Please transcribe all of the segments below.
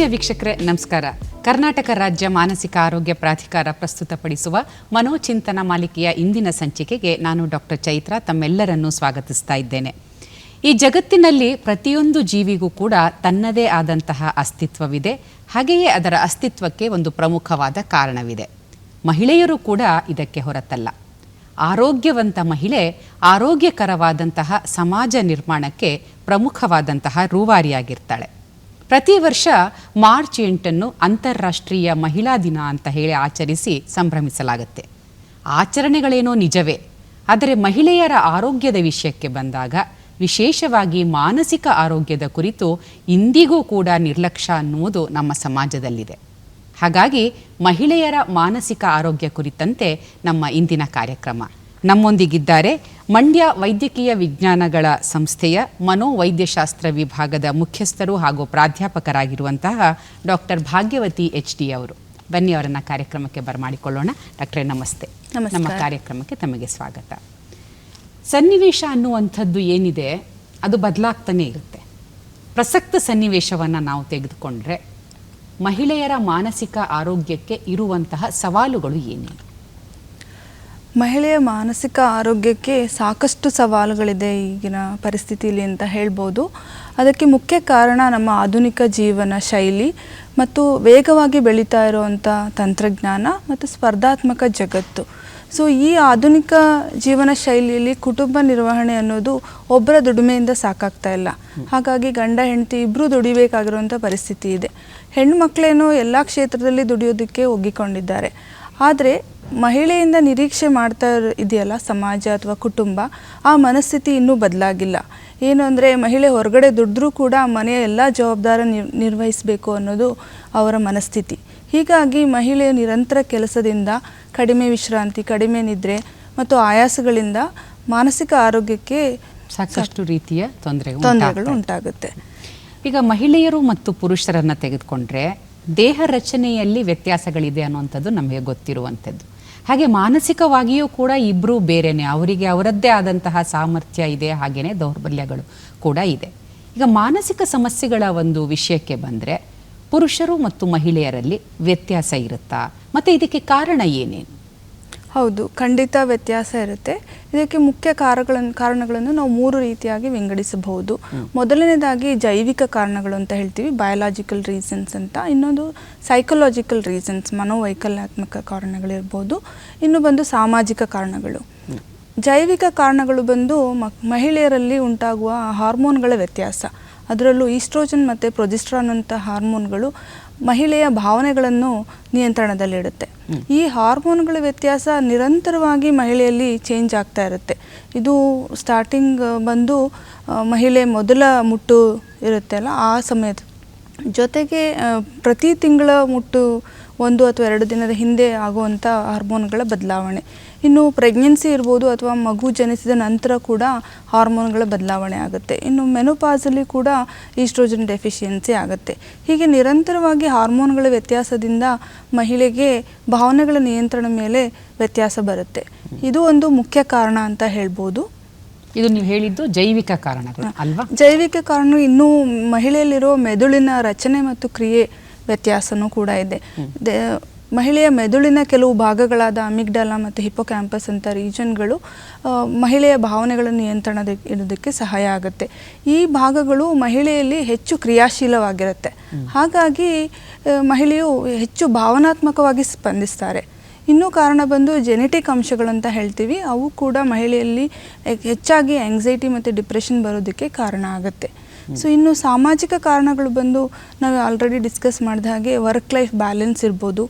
ಆತ್ಮೀಯ ವೀಕ್ಷಕರೇ, ನಮಸ್ಕಾರ. ಕರ್ನಾಟಕ ರಾಜ್ಯ ಮಾನಸಿಕ ಆರೋಗ್ಯ ಪ್ರಾಧಿಕಾರ ಪ್ರಸ್ತುತಪಡಿಸುವ ಮನೋಚಿಂತನ ಮಾಲಿಕೆಯ ಇಂದಿನ ಸಂಚಿಕೆಗೆ ನಾನು ಡಾಕ್ಟರ್ ಚೈತ್ರ ತಮ್ಮೆಲ್ಲರನ್ನೂ ಸ್ವಾಗತಿಸ್ತಾ ಇದ್ದೇನೆ. ಈ ಜಗತ್ತಿನಲ್ಲಿ ಪ್ರತಿಯೊಂದು ಜೀವಿಗೂ ಕೂಡ ತನ್ನದೇ ಆದಂತಹ ಅಸ್ತಿತ್ವವಿದೆ. ಹಾಗೆಯೇ ಅದರ ಅಸ್ತಿತ್ವಕ್ಕೆ ಒಂದು ಪ್ರಮುಖವಾದ ಕಾರಣವಿದೆ. ಮಹಿಳೆಯರು ಕೂಡ ಇದಕ್ಕೆ ಹೊರತಲ್ಲ. ಆರೋಗ್ಯವಂತ ಮಹಿಳೆ ಆರೋಗ್ಯಕರವಾದಂತಹ ಸಮಾಜ ನಿರ್ಮಾಣಕ್ಕೆ ಪ್ರಮುಖವಾದಂತಹ ರೂವಾರಿಯಾಗಿರ್ತಾಳೆ. ಪ್ರತಿ ವರ್ಷ ಮಾರ್ಚ್ ಎಂಟನ್ನು ಅಂತಾರಾಷ್ಟ್ರೀಯ ಮಹಿಳಾ ದಿನ ಅಂತ ಹೇಳಿ ಆಚರಿಸಿ ಸಂಭ್ರಮಿಸಲಾಗುತ್ತೆ. ಆಚರಣೆಗಳೇನೋ ನಿಜವೇ, ಆದರೆ ಮಹಿಳೆಯರ ಆರೋಗ್ಯದ ವಿಷಯಕ್ಕೆ ಬಂದಾಗ ವಿಶೇಷವಾಗಿ ಮಾನಸಿಕ ಆರೋಗ್ಯದ ಕುರಿತು ಇಂದಿಗೂ ಕೂಡ ನಿರ್ಲಕ್ಷ್ಯ ಅನ್ನುವುದು ನಮ್ಮ ಸಮಾಜದಲ್ಲಿದೆ. ಹಾಗಾಗಿ ಮಹಿಳೆಯರ ಮಾನಸಿಕ ಆರೋಗ್ಯ ಕುರಿತಂತೆ ನಮ್ಮ ಇಂದಿನ ಕಾರ್ಯಕ್ರಮ. ನಮ್ಮೊಂದಿಗಿದ್ದಾರೆ ಮಂಡ್ಯ ವೈದ್ಯಕೀಯ ವಿಜ್ಞಾನಗಳ ಸಂಸ್ಥೆಯ ಮನೋವೈದ್ಯಶಾಸ್ತ್ರ ವಿಭಾಗದ ಮುಖ್ಯಸ್ಥರು ಹಾಗೂ ಪ್ರಾಧ್ಯಾಪಕರಾಗಿರುವಂತಹ ಡಾಕ್ಟರ್ ಭಾಗ್ಯವತಿ ಎಚ್ ಡಿ ಅವರು. ಬನ್ನಿ ಅವರನ್ನ ಕಾರ್ಯಕ್ರಮಕ್ಕೆ ಬರಮಾಡಿಕೊಳ್ಳೋಣ. ಡಾಕ್ಟ್ರೇ ನಮಸ್ತೆ. ನಮ್ಮ ಕಾರ್ಯಕ್ರಮಕ್ಕೆ ತಮಗೆ ಸ್ವಾಗತ. ಸನ್ನಿವೇಶ ಅನ್ನುವಂಥದ್ದು ಏನಿದೆ ಅದು ಬದಲಾಗ್ತಾನೆ ಇರುತ್ತೆ. ಪ್ರಸಕ್ತ ಸನ್ನಿವೇಶವನ್ನು ನಾವು ತೆಗೆದುಕೊಂಡ್ರೆ ಮಹಿಳೆಯರ ಮಾನಸಿಕ ಆರೋಗ್ಯಕ್ಕೆ ಇರುವಂತಹ ಸವಾಲುಗಳು ಏನೇನು? ಮಹಿಳೆಯ ಮಾನಸಿಕ ಆರೋಗ್ಯಕ್ಕೆ ಸಾಕಷ್ಟು ಸವಾಲುಗಳಿದೆ ಈಗಿನ ಪರಿಸ್ಥಿತಿಯಲ್ಲಿ ಅಂತ ಹೇಳ್ಬೋದು. ಅದಕ್ಕೆ ಮುಖ್ಯ ಕಾರಣ ನಮ್ಮ ಆಧುನಿಕ ಜೀವನ ಶೈಲಿ ಮತ್ತು ವೇಗವಾಗಿ ಬೆಳೀತಾ ಇರುವಂಥ ತಂತ್ರಜ್ಞಾನ ಮತ್ತು ಸ್ಪರ್ಧಾತ್ಮಕ ಜಗತ್ತು. ಸೊ, ಈ ಆಧುನಿಕ ಜೀವನ ಶೈಲಿಯಲ್ಲಿ ಕುಟುಂಬ ನಿರ್ವಹಣೆ ಅನ್ನೋದು ಒಬ್ಬರ ದುಡಿಮೆಯಿಂದ ಸಾಕಾಗ್ತಾ ಇಲ್ಲ. ಹಾಗಾಗಿ ಗಂಡ, ಹೆಂಡತಿ ಇಬ್ಬರೂ ದುಡಿಬೇಕಾಗಿರುವಂಥ ಪರಿಸ್ಥಿತಿ ಇದೆ. ಹೆಣ್ಣು ಮಕ್ಕಳೇನೋ ಎಲ್ಲ ಕ್ಷೇತ್ರದಲ್ಲಿ ದುಡಿಯೋದಕ್ಕೆ ಒಗ್ಗಿಕೊಂಡಿದ್ದಾರೆ. ಆದರೆ ಮಹಿಳೆಯಿಂದ ನಿರೀಕ್ಷೆ ಮಾಡ್ತಾ ಇದೆಯಲ್ಲ ಸಮಾಜ ಅಥವಾ ಕುಟುಂಬ ಆ ಮನಸ್ಥಿತಿ ಇನ್ನೂ ಬದಲಾಗಿಲ್ಲ. ಏನು ಅಂದರೆ ಮಹಿಳೆ ಹೊರಗಡೆ ದುಡಿದ್ರೂ ಕೂಡ ಮನೆಯ ಎಲ್ಲ ಜವಾಬ್ದಾರ ನಿರ್ ನಿರ್ವಹಿಸಬೇಕು ಅನ್ನೋದು ಅವರ ಮನಸ್ಥಿತಿ. ಹೀಗಾಗಿ ಮಹಿಳೆಯ ನಿರಂತರ ಕೆಲಸದಿಂದ ಕಡಿಮೆ ವಿಶ್ರಾಂತಿ ಕಡಿಮೆ ನಿದ್ರೆ ಮತ್ತು ಆಯಾಸಗಳಿಂದ ಮಾನಸಿಕ ಆರೋಗ್ಯಕ್ಕೆ ಸಾಕಷ್ಟು ರೀತಿಯ ತೊಂದರೆ ತೊಂದರೆಗಳು ಉಂಟಾಗುತ್ತೆ. ಈಗ ಮಹಿಳೆಯರು ಮತ್ತು ಪುರುಷರನ್ನು ತೆಗೆದುಕೊಂಡ್ರೆ ದೇಹ ರಚನೆಯಲ್ಲಿ ವ್ಯತ್ಯಾಸಗಳಿದೆ ಅನ್ನುವಂಥದ್ದು ನಮಗೆ ಗೊತ್ತಿರುವಂಥದ್ದು. ಹಾಗೆ ಮಾನಸಿಕವಾಗಿಯೂ ಕೂಡ ಇಬ್ಬರು ಬೇರೆನೆ. ಅವರಿಗೆ ಅವರದ್ದೇ ಆದಂತಹ ಸಾಮರ್ಥ್ಯ ಇದೆ ಹಾಗೆಯೇ ದೌರ್ಬಲ್ಯಗಳು ಕೂಡ ಇದೆ. ಈಗ ಮಾನಸಿಕ ಸಮಸ್ಯೆಗಳ ಒಂದು ವಿಷಯಕ್ಕೆ ಬಂದರೆ ಪುರುಷರು ಮತ್ತು ಮಹಿಳೆಯರಲ್ಲಿ ವ್ಯತ್ಯಾಸ ಇರುತ್ತಾ? ಮತ್ತು ಇದಕ್ಕೆ ಕಾರಣ ಏನೇನು? ಹೌದು ಖಂಡಿತ ವ್ಯತ್ಯಾಸ ಇರುತ್ತೆ. ಇದಕ್ಕೆ ಮುಖ್ಯ ಕಾರಣಗಳನ್ನು ಕಾರಣಗಳನ್ನು ನಾವು ಮೂರು ರೀತಿಯಾಗಿ ವಿಂಗಡಿಸಬಹುದು. ಮೊದಲನೇದಾಗಿ ಜೈವಿಕ ಕಾರಣಗಳು ಅಂತ ಹೇಳ್ತೀವಿ ಬಯೋಲಾಜಿಕಲ್ ರೀಸನ್ಸ್ ಅಂತ. ಇನ್ನೊಂದು ಸೈಕಲಾಜಿಕಲ್ ರೀಸನ್ಸ್ ಮನೋವೈಕಲ್ಯಾತ್ಮಕ ಕಾರಣಗಳಿರ್ಬೋದು. ಇನ್ನು ಬಂದು ಸಾಮಾಜಿಕ ಕಾರಣಗಳು. ಜೈವಿಕ ಕಾರಣಗಳು ಬಂದು ಮಹಿಳೆಯರಲ್ಲಿ ಉಂಟಾಗುವ ಹಾರ್ಮೋನ್ಗಳ ವ್ಯತ್ಯಾಸ. ಅದರಲ್ಲೂ ಈಸ್ಟ್ರೋಜನ್ ಮತ್ತು ಪ್ರೊಜೆಸ್ಟ್ರಾನ್ ಅಂತ ಹಾರ್ಮೋನ್ಗಳು ಮಹಿಳೆಯ ಭಾವನೆಗಳನ್ನು ನಿಯಂತ್ರಣದಲ್ಲಿಡುತ್ತೆ ಈ ಹಾರ್ಮೋನ್ಗಳ ವ್ಯತ್ಯಾಸ ನಿರಂತರವಾಗಿ ಮಹಿಳೆಯಲ್ಲಿ ಚೇಂಜ್ ಆಗ್ತಾ ಇರುತ್ತೆ. ಇದು ಸ್ಟಾರ್ಟಿಂಗ್ ಬಂದು ಮಹಿಳೆ ಮೊದಲ ಮುಟ್ಟು ಇರುತ್ತೆ ಅಲ್ಲ, ಆ ಸಮಯದ ಜೊತೆಗೆ ಪ್ರತಿ ತಿಂಗಳ ಮುಟ್ಟು ಒಂದು ಅಥವಾ ಎರಡು ದಿನದ ಹಿಂದೆ ಆಗುವಂಥ ಹಾರ್ಮೋನ್ಗಳ ಬದಲಾವಣೆ. ಇನ್ನು ಪ್ರೆಗ್ನೆನ್ಸಿ ಇರ್ಬೋದು ಅಥವಾ ಮಗು ಜನಿಸಿದ ನಂತರ ಕೂಡ ಹಾರ್ಮೋನ್ಗಳ ಬದಲಾವಣೆ ಆಗುತ್ತೆ. ಇನ್ನು ಮೆನೋಪಾಸಲ್ಲಿ ಕೂಡ ಈಸ್ಟ್ರೋಜನ್ ಡೆಫಿಷಿಯನ್ಸಿ ಆಗುತ್ತೆ. ಹೀಗೆ ನಿರಂತರವಾಗಿ ಹಾರ್ಮೋನ್ಗಳ ವ್ಯತ್ಯಾಸದಿಂದ ಮಹಿಳೆಗೆ ಭಾವನೆಗಳ ನಿಯಂತ್ರಣ ಮೇಲೆ ವ್ಯತ್ಯಾಸ ಬರುತ್ತೆ. ಇದು ಒಂದು ಮುಖ್ಯ ಕಾರಣ ಅಂತ ಹೇಳ್ಬೋದು. ಇದು ನೀವು ಹೇಳಿದ್ದು ಜೈವಿಕ ಕಾರಣಗಳು ಅಲ್ವಾ? ಜೈವಿಕ ಕಾರಣ ಇನ್ನೂ ಮಹಿಳೆಯಲ್ಲಿರೋ ಮೆದುಳಿನ ರಚನೆ ಮತ್ತು ಕ್ರಿಯೆ ವ್ಯತ್ಯಾಸನೂ ಕೂಡ ಇದೆ. ಮಹಿಳೆಯ ಮೆದುಳಿನ ಕೆಲವು ಭಾಗಗಳಾದ ಅಮಿಗ್ಡಲ ಮತ್ತು ಹಿಪೋಕ್ಯಾಂಪಸ್ ಅಂತ ರೀಜನ್ಗಳು ಮಹಿಳೆಯ ಭಾವನೆಗಳ ನಿಯಂತ್ರಣದ ಇಡೋದಕ್ಕೆ ಸಹಾಯ ಆಗುತ್ತೆ. ಈ ಭಾಗಗಳು ಮಹಿಳೆಯಲ್ಲಿ ಹೆಚ್ಚು ಕ್ರಿಯಾಶೀಲವಾಗಿರುತ್ತೆ. ಹಾಗಾಗಿ ಮಹಿಳೆಯು ಹೆಚ್ಚು ಭಾವನಾತ್ಮಕವಾಗಿ ಸ್ಪಂದಿಸ್ತಾರೆ. ಇನ್ನೂ ಕಾರಣ ಬಂದು ಜೆನೆಟಿಕ್ ಅಂಶಗಳಂತ ಹೇಳ್ತೀವಿ. ಅವು ಕೂಡ ಮಹಿಳೆಯಲ್ಲಿ ಹೆಚ್ಚಾಗಿ ಆಂಗ್ಸೈಟಿ ಮತ್ತು ಡಿಪ್ರೆಷನ್ ಬರೋದಕ್ಕೆ ಕಾರಣ ಆಗುತ್ತೆ. ಸೊ ಇನ್ನು ಸಾಮಾಜಿಕ ಕಾರಣಗಳು ಬಂದು ನಾವು ಆಲ್ರೆಡಿ ಡಿಸ್ಕಸ್ ಮಾಡಿದ ಹಾಗೆ ವರ್ಕ್ ಲೈಫ್ ಬ್ಯಾಲೆನ್ಸ್ ಇರ್ಬೋದು.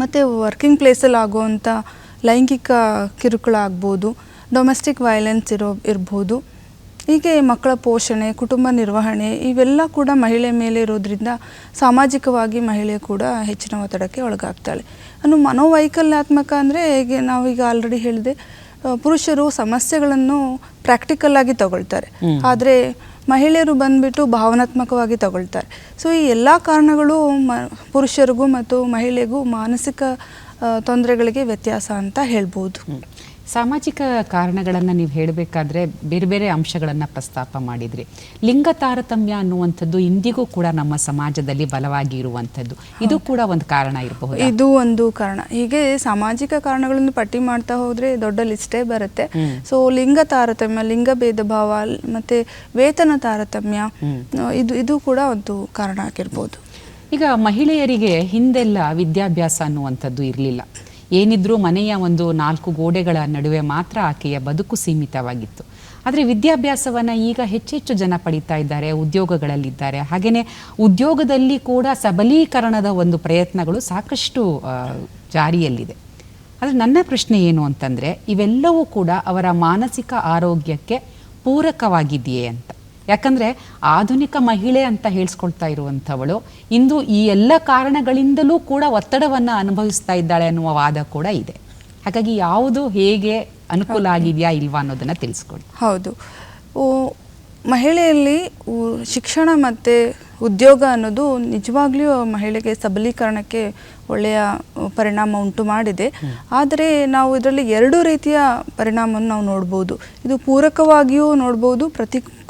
ಮತ್ತು ವರ್ಕಿಂಗ್ ಪ್ಲೇಸಲ್ಲಿ ಆಗುವಂಥ ಲೈಂಗಿಕ ಕಿರುಕುಳ ಆಗ್ಬೋದು ಡೊಮೆಸ್ಟಿಕ್ ವೈಲೆನ್ಸ್ ಇರೋ ಇರ್ಬೋದು. ಹೀಗೆ ಮಕ್ಕಳ ಪೋಷಣೆ ಕುಟುಂಬ ನಿರ್ವಹಣೆ ಇವೆಲ್ಲ ಕೂಡ ಮಹಿಳೆ ಮೇಲೆ ಇರೋದ್ರಿಂದ ಸಾಮಾಜಿಕವಾಗಿ ಮಹಿಳೆ ಕೂಡ ಹೆಚ್ಚಿನ ಒತ್ತಡಕ್ಕೆ ಒಳಗಾಗ್ತಾಳೆ. ಅನ್ನು ಮನೋವೈಕಲ್ಯಾತ್ಮಕ ಅಂದರೆ ಹೇಗೆ? ನಾವೀಗ ಆಲ್ರೆಡಿ ಹೇಳಿದೆ ಪುರುಷರು ಸಮಸ್ಯೆಗಳನ್ನು ಪ್ರಾಕ್ಟಿಕಲ್ ಆಗಿ ತಗೊಳ್ತಾರೆ. ಆದರೆ ಮಹಿಳೆಯರು ಬಂದ್ಬಿಟ್ಟು ಭಾವನಾತ್ಮಕವಾಗಿ ತಗೊಳ್ತಾರೆ ಸೊ ಈ ಎಲ್ಲ ಕಾರಣಗಳು ಮ, ಪುರುಷರಿಗೂ ಮತ್ತು ಮಹಿಳೆಗೂ ಮಾನಸಿಕ ತೊಂದರೆಗಳಿಗೆ ವ್ಯತ್ಯಾಸ ಅಂತ ಹೇಳ್ಬೋದು. ಸಾಮಾಜಿಕ ಕಾರಣಗಳನ್ನು ನೀವು ಹೇಳಬೇಕಾದ್ರೆ ಬೇರೆ ಬೇರೆ ಅಂಶಗಳನ್ನು ಪ್ರಸ್ತಾಪ ಮಾಡಿದ್ರಿ. ಲಿಂಗ ತಾರತಮ್ಯ ಅನ್ನುವಂಥದ್ದು ಇಂದಿಗೂ ಕೂಡ ನಮ್ಮ ಸಮಾಜದಲ್ಲಿ ಬಲವಾಗಿ ಇರುವಂಥದ್ದು. ಇದು ಕೂಡ ಒಂದು ಕಾರಣ ಇರಬಹುದು? ಇದು ಒಂದು ಕಾರಣ. ಹೀಗೆ ಸಾಮಾಜಿಕ ಕಾರಣಗಳನ್ನು ಪಟ್ಟಿ ಮಾಡ್ತಾ ಹೋದ್ರೆ ದೊಡ್ಡ ಲಿಸ್ಟೇ ಬರುತ್ತೆ. ಸೊ ಲಿಂಗ ತಾರತಮ್ಯ ಲಿಂಗ ಭೇದ ಭಾವ ಮತ್ತೆ ವೇತನ ತಾರತಮ್ಯ ಇದು ಇದು ಕೂಡ ಒಂದು ಕಾರಣ ಆಗಿರ್ಬೋದು. ಈಗ ಮಹಿಳೆಯರಿಗೆ ಹಿಂದೆಲ್ಲ ವಿದ್ಯಾಭ್ಯಾಸ ಅನ್ನುವಂಥದ್ದು ಇರಲಿಲ್ಲ. ಏನಿದ್ರೂ ಮನೆಯ ಒಂದು ನಾಲ್ಕು ಗೋಡೆಗಳ ನಡುವೆ ಮಾತ್ರ ಆಕೆಯ ಬದುಕು ಸೀಮಿತವಾಗಿತ್ತು. ಆದರೆ ವಿದ್ಯಾಭ್ಯಾಸವನ್ನು ಈಗ ಹೆಚ್ಚೆಚ್ಚು ಜನ ಪಡಿತಾ ಇದ್ದಾರೆ, ಉದ್ಯೋಗಗಳಲ್ಲಿದ್ದಾರೆ. ಹಾಗೆಯೇ ಉದ್ಯೋಗದಲ್ಲಿ ಕೂಡ ಸಬಲೀಕರಣದ ಒಂದು ಪ್ರಯತ್ನಗಳು ಸಾಕಷ್ಟು ಜಾರಿಯಲ್ಲಿದೆ. ಆದರೆ ನನ್ನ ಪ್ರಶ್ನೆ ಏನು ಅಂತಂದರೆ, ಇವೆಲ್ಲವೂ ಕೂಡ ಅವರ ಮಾನಸಿಕ ಆರೋಗ್ಯಕ್ಕೆ ಪೂರಕವಾಗಿದೆಯೇ ಅಂತ. ಯಾಕಂದರೆ ಆಧುನಿಕ ಮಹಿಳೆ ಅಂತ ಹೇಳಿಸ್ಕೊಳ್ತಾ ಇರುವಂಥವಳು ಇಂದು ಈ ಎಲ್ಲ ಕಾರಣಗಳಿಂದಲೂ ಕೂಡ ಒತ್ತಡವನ್ನು ಅನುಭವಿಸ್ತಾ ಇದ್ದಾಳೆ ಅನ್ನುವ ವಾದ ಕೂಡ ಇದೆ. ಹಾಗಾಗಿ ಯಾವುದು ಹೇಗೆ ಅನುಕೂಲ ಆಗಿದೆಯಾ ಇಲ್ವಾ ಅನ್ನೋದನ್ನು ತಿಳಿಸ್ಕೊಳ್ಳಿ. ಹೌದು. ಮಹಿಳೆಯಲ್ಲಿ ಶಿಕ್ಷಣ ಮತ್ತು ಉದ್ಯೋಗ ಅನ್ನೋದು ನಿಜವಾಗ್ಲೂ ಮಹಿಳೆಗೆ ಸಬಲೀಕರಣಕ್ಕೆ ಒಳ್ಳೆಯ ಪರಿಣಾಮ ಉಂಟು ಮಾಡಿದೆ. ಆದರೆ ನಾವು ಇದರಲ್ಲಿ ಎರಡು ರೀತಿಯ ಪರಿಣಾಮವನ್ನು ನಾವು ನೋಡ್ಬೋದು. ಇದು ಪೂರಕವಾಗಿಯೂ ನೋಡ್ಬೋದು